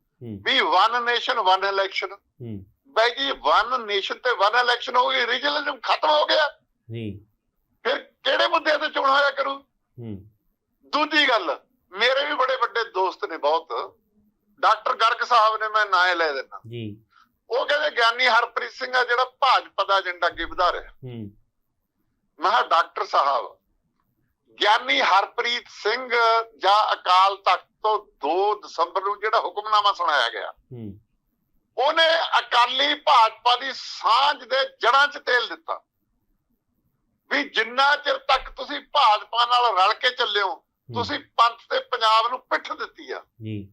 ਵੀ ਵਨ ਨੇਸ਼ਨ ਵਨ ਇਲੈਕਸ਼ਨ ਬਾਈ ਜੀ ਵਨ ਨੇਸ਼ਨ ਤੇ ਵਨ ਇਲੈਕਸ਼ਨ ਹੋ ਗਈ ਰੀਜਨਲਿਜ਼ਮ ਖਤਮ ਹੋ ਗਿਆ। ਜੀ ਫਿਰ ਕਿਹੜੇ ਮੁੱਦੇ ਤੇ ਚੋਣ ਹੋਇਆ ਕਰੂ? ਦੂਜੀ ਗੱਲ ਮੇਰੇ ਵੀ ਬੜੇ ਵੱਡੇ ਦੋਸਤ ਨੇ ਬਹੁਤ। ਡਾਕਟਰ ਗਰਗ ਸਾਹਿਬ ਨੇ ਮੈਂ ਨਾਂ ਲੈ ਦਿੰਦਾ। ਜੀ। ਉਹ ਕਹਿੰਦੇ ਗਿਆਨੀ ਹਰਪ੍ਰੀਤ ਸਿੰਘ ਆ ਜਿਹੜਾ ਭਾਜਪਾ ਦਾ ਏਜੰਡਾ ਅੱਗੇ ਵਧਾ ਰਿਹਾ। ਹੂੰ। ਮੈਂ ਕਿਹਾ ਡਾਕਟਰ ਸਾਹਿਬ ਗਿਆਨੀ ਹਰਪ੍ਰੀਤ ਸਿੰਘ ਜਾਂ ਅਕਾਲ ਤਖਤ ਤੋਂ 2 ਦਸੰਬਰ ਨੂੰ ਜਿਹੜਾ ਹੁਕਮਨਾਮਾ ਸੁਣਾਇਆ ਗਿਆ ਹੂੰ। ਉਹਨੇ ਅਕਾਲੀ ਭਾਜਪਾ ਦੀ ਸਾਂਝ ਦੇ ਜੜਾਂ 'ਚ ਤੇਲ ਦਿੱਤਾ। ਵੀ ਜਿੰਨਾ ਚਿਰ ਤੱਕ ਤੁਸੀਂ ਭਾਜਪਾ ਨਾਲ ਰਲ ਕੇ ਚੱਲਿਓ ਤੁਸੀਂ ਪੰਥ ਤੇ ਪੰਜਾਬ ਨੂੰ ਪਿੱਠ ਦਿੱਤੀ ਆ। ਜੀ।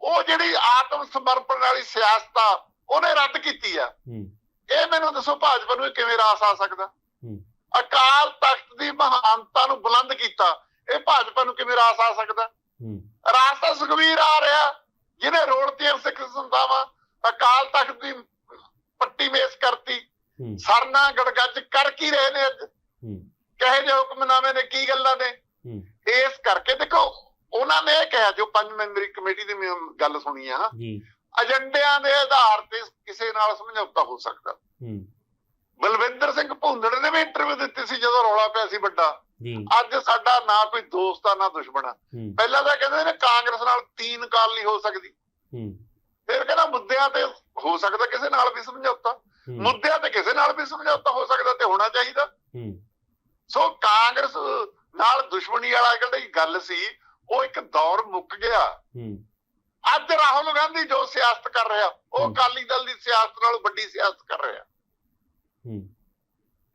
ਉਹ ਜਿਹੜੀ ਆਤਮ ਸਮਰਪਣ ਵਾਲੀ ਸਿਆਸਤ ਆ ਉਹਨੇ ਰੱਦ ਕੀਤੀ ਆ। ਹੂੰ। ਇਹ ਮੈਨੂੰ ਦੱਸੋ ਭਾਜਪਾ ਨੂੰ ਕਿਵੇਂ ਰਾਸ ਆ ਸਕਦਾ? ਹੂੰ। ਅਕਾਲ ਤਖਤ ਦੀ ਮਹਾਨਤਾ ਨੂੰ ਬੁਲੰਦ ਕੀਤਾ। ਇਹ ਭਾਜਪਾ ਨੂੰ ਕਿਵੇਂ ਰਾਸ ਆ ਸਕਦਾ? ਹੂੰ। ਰਾਸ ਤਾਂ ਸੁਖਵੀਰ ਆ ਰਿਹਾ। ਜਿਹਨੇ ਰੋੜਤੀਆਂ ਸਿੱਖ ਸੰਤਾਵਾਂ ਅਕਾਲ ਤਖਤ ਦੀ ਪੱਟੀ ਮੇਸ ਕਰਤੀ। ਸਰਨਾ ਗੜਗੱਜ ਕਰ ਕੀ ਰਹੇ ਨੇ ਅੱਜ? ਕਹੇ ਜੇ ਹੁਕਮਨਾਮੇ ਨੇ ਕੀ ਗੱਲਾਂ ਨੇ? ਇਸ ਕਰਕੇ ਦੇਖੋ ਉਹਨਾਂ ਨੇ ਇਹ ਕਿਹਾ ਜੋ ਪੰਜ ਮੈਂਬਰੀ ਕਮੇਟੀ ਦੀ ਗੱਲ ਸੁਣੀ ਆ। ਏਜੰਡਿਆਂ ਦੇ ਆਧਾਰ ਤੇ ਕਿਸੇ ਨਾਲ ਸਮਝੌਤਾ ਹੋ ਸਕਦਾ। ਹੂੰ। ਬਲਵਿੰਦਰ ਸਿੰਘ ਭੁੰਦੜ ਨੇ ਵੀ ਇੰਟਰਵਿਊ ਦਿੱਤੀ ਸੀ ਜਦੋਂ ਰੌਲਾ ਪਿਆ ਸੀ ਵੱਡਾ। ਅੱਜ ਸਾਡਾ ਨਾ ਕੋਈ ਦੋਸਤ ਆ ਨਾ ਦੁਸ਼ਮਣ ਆ। ਪਹਿਲਾਂ ਤਾਂ ਕਹਿੰਦੇ ਨੇ ਕਾਂਗਰਸ ਨਾਲ ਤੀਨ ਕਾਲ ਨਹੀਂ ਹੋ ਸਕਦੀ। ਫਿਰ ਕਹਿੰਦਾ ਮੁੱਦਿਆਂ ਤੇ ਹੋ ਸਕਦਾ ਕਿਸੇ ਨਾਲ ਵੀ ਸਮਝੌਤਾ। ਮੁੱਦਿਆਂ ਤੇ ਕਿਸੇ ਨਾਲ ਵੀ ਸਮਝੌਤਾ ਹੋ ਸਕਦਾ ਤੇ ਹੋਣਾ ਚਾਹੀਦਾ। ਸੋ ਕਾਂਗਰਸ ਨਾਲ ਦੁਸ਼ਮਣੀ ਵਾਲਾ ਜਿਹੜੀ ਗੱਲ ਸੀ ਉਹ ਇੱਕ ਦੌਰ ਮੁੱਕ ਗਿਆ। ਅੱਜ ਰਾਹੁਲ ਗਾਂਧੀ ਜੋ ਸਿਆਸਤ ਕਰ ਰਿਹਾ ਉਹ। ਅਕਾਲੀ ਦਲ ਦੀ ਸਿਆਸਤ ਨਾਲ ਵੱਡੀ ਸਿਆਸਤ ਕਰ ਰਿਹਾ।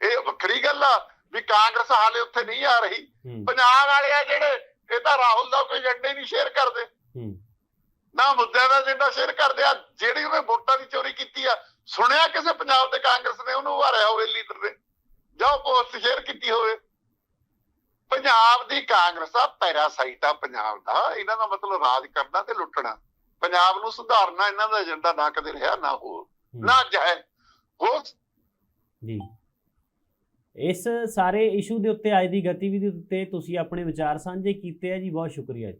ਇਹ ਵੱਖਰੀ ਗੱਲ ਆ ਵੀ ਕਾਂਗਰਸ ਹਾਲੇ ਉੱਥੇ ਨਹੀਂ ਆ ਰਹੀ। ਪੰਜਾਬ ਵਾਲੇ ਆ ਜਿਹੜੇ ਇਹ ਤਾਂ ਰਾਹੁਲ ਦਾ ਕੋਈ ਏਜੰਡਾ ਹੀ ਨਹੀਂ ਸ਼ੇਅਰ ਕਰਦੇ। ਨਾ ਮੁੱਦਿਆਂ ਦਾ ਏਜੰਡਾ ਸ਼ੇਅਰ ਕਰਦੇ ਆ ਜਿਹੜੀ ਉਹਨੇ ਵੋਟਾਂ ਦੀ ਚੋਰੀ ਕੀਤੀ ਆ। ਸੁਣਿਆ ਕਿਸੇ ਪੰਜਾਬ ਦੇ ਕਾਂਗਰਸ ਨੇ ਉਹਨੂੰ ਉਭਾਰਿਆ ਹੋਵੇ ਲੀਡਰ ਨੇ? ਜਾਂ ਉਹ ਪੋਸਟ ਸ਼ੇਅਰ ਕੀਤੀ ਹੋਵੇ? ਪੰਜਾਬ ਦੀ ਕਾਂਗਰਸ ਆ ਪੈਰਾਸਾਈਟ ਆ ਪੰਜਾਬ ਦਾ। ਇਹਨਾਂ ਦਾ ਮਤਲਬ ਰਾਜ ਕਰਨਾ ਤੇ ਲੁੱਟਣਾ। ਪੰਜਾਬ ਨੂੰ ਸੁਧਾਰਨਾ ਇਹਨਾਂ ਦਾ ਏਜੰਡਾ ਨਾ ਕਦੇ ਰਿਹਾ ਨਾ ਹੋ ਹੂੰ। ਨਾ ਜਾਏ ਹੋ ਜੀ। ਇਸ ਸਾਰੇ ਇਸ਼ੂ ਦੇ ਉੱਤੇ, ਅੱਜ ਦੀ ਗਤੀਵਿਧੀ ਉੱਤੇ ਤੁਸੀਂ ਆਪਣੇ ਵਿਚਾਰ ਸਾਂਝੇ ਕੀਤੇ ਆ ਜੀ। ਬਹੁਤ ਸ਼ੁਕਰੀਆ ਜੀ।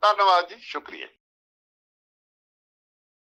ਧੰਨਵਾਦ ਜੀ, ਸ਼ੁਕਰੀਆ।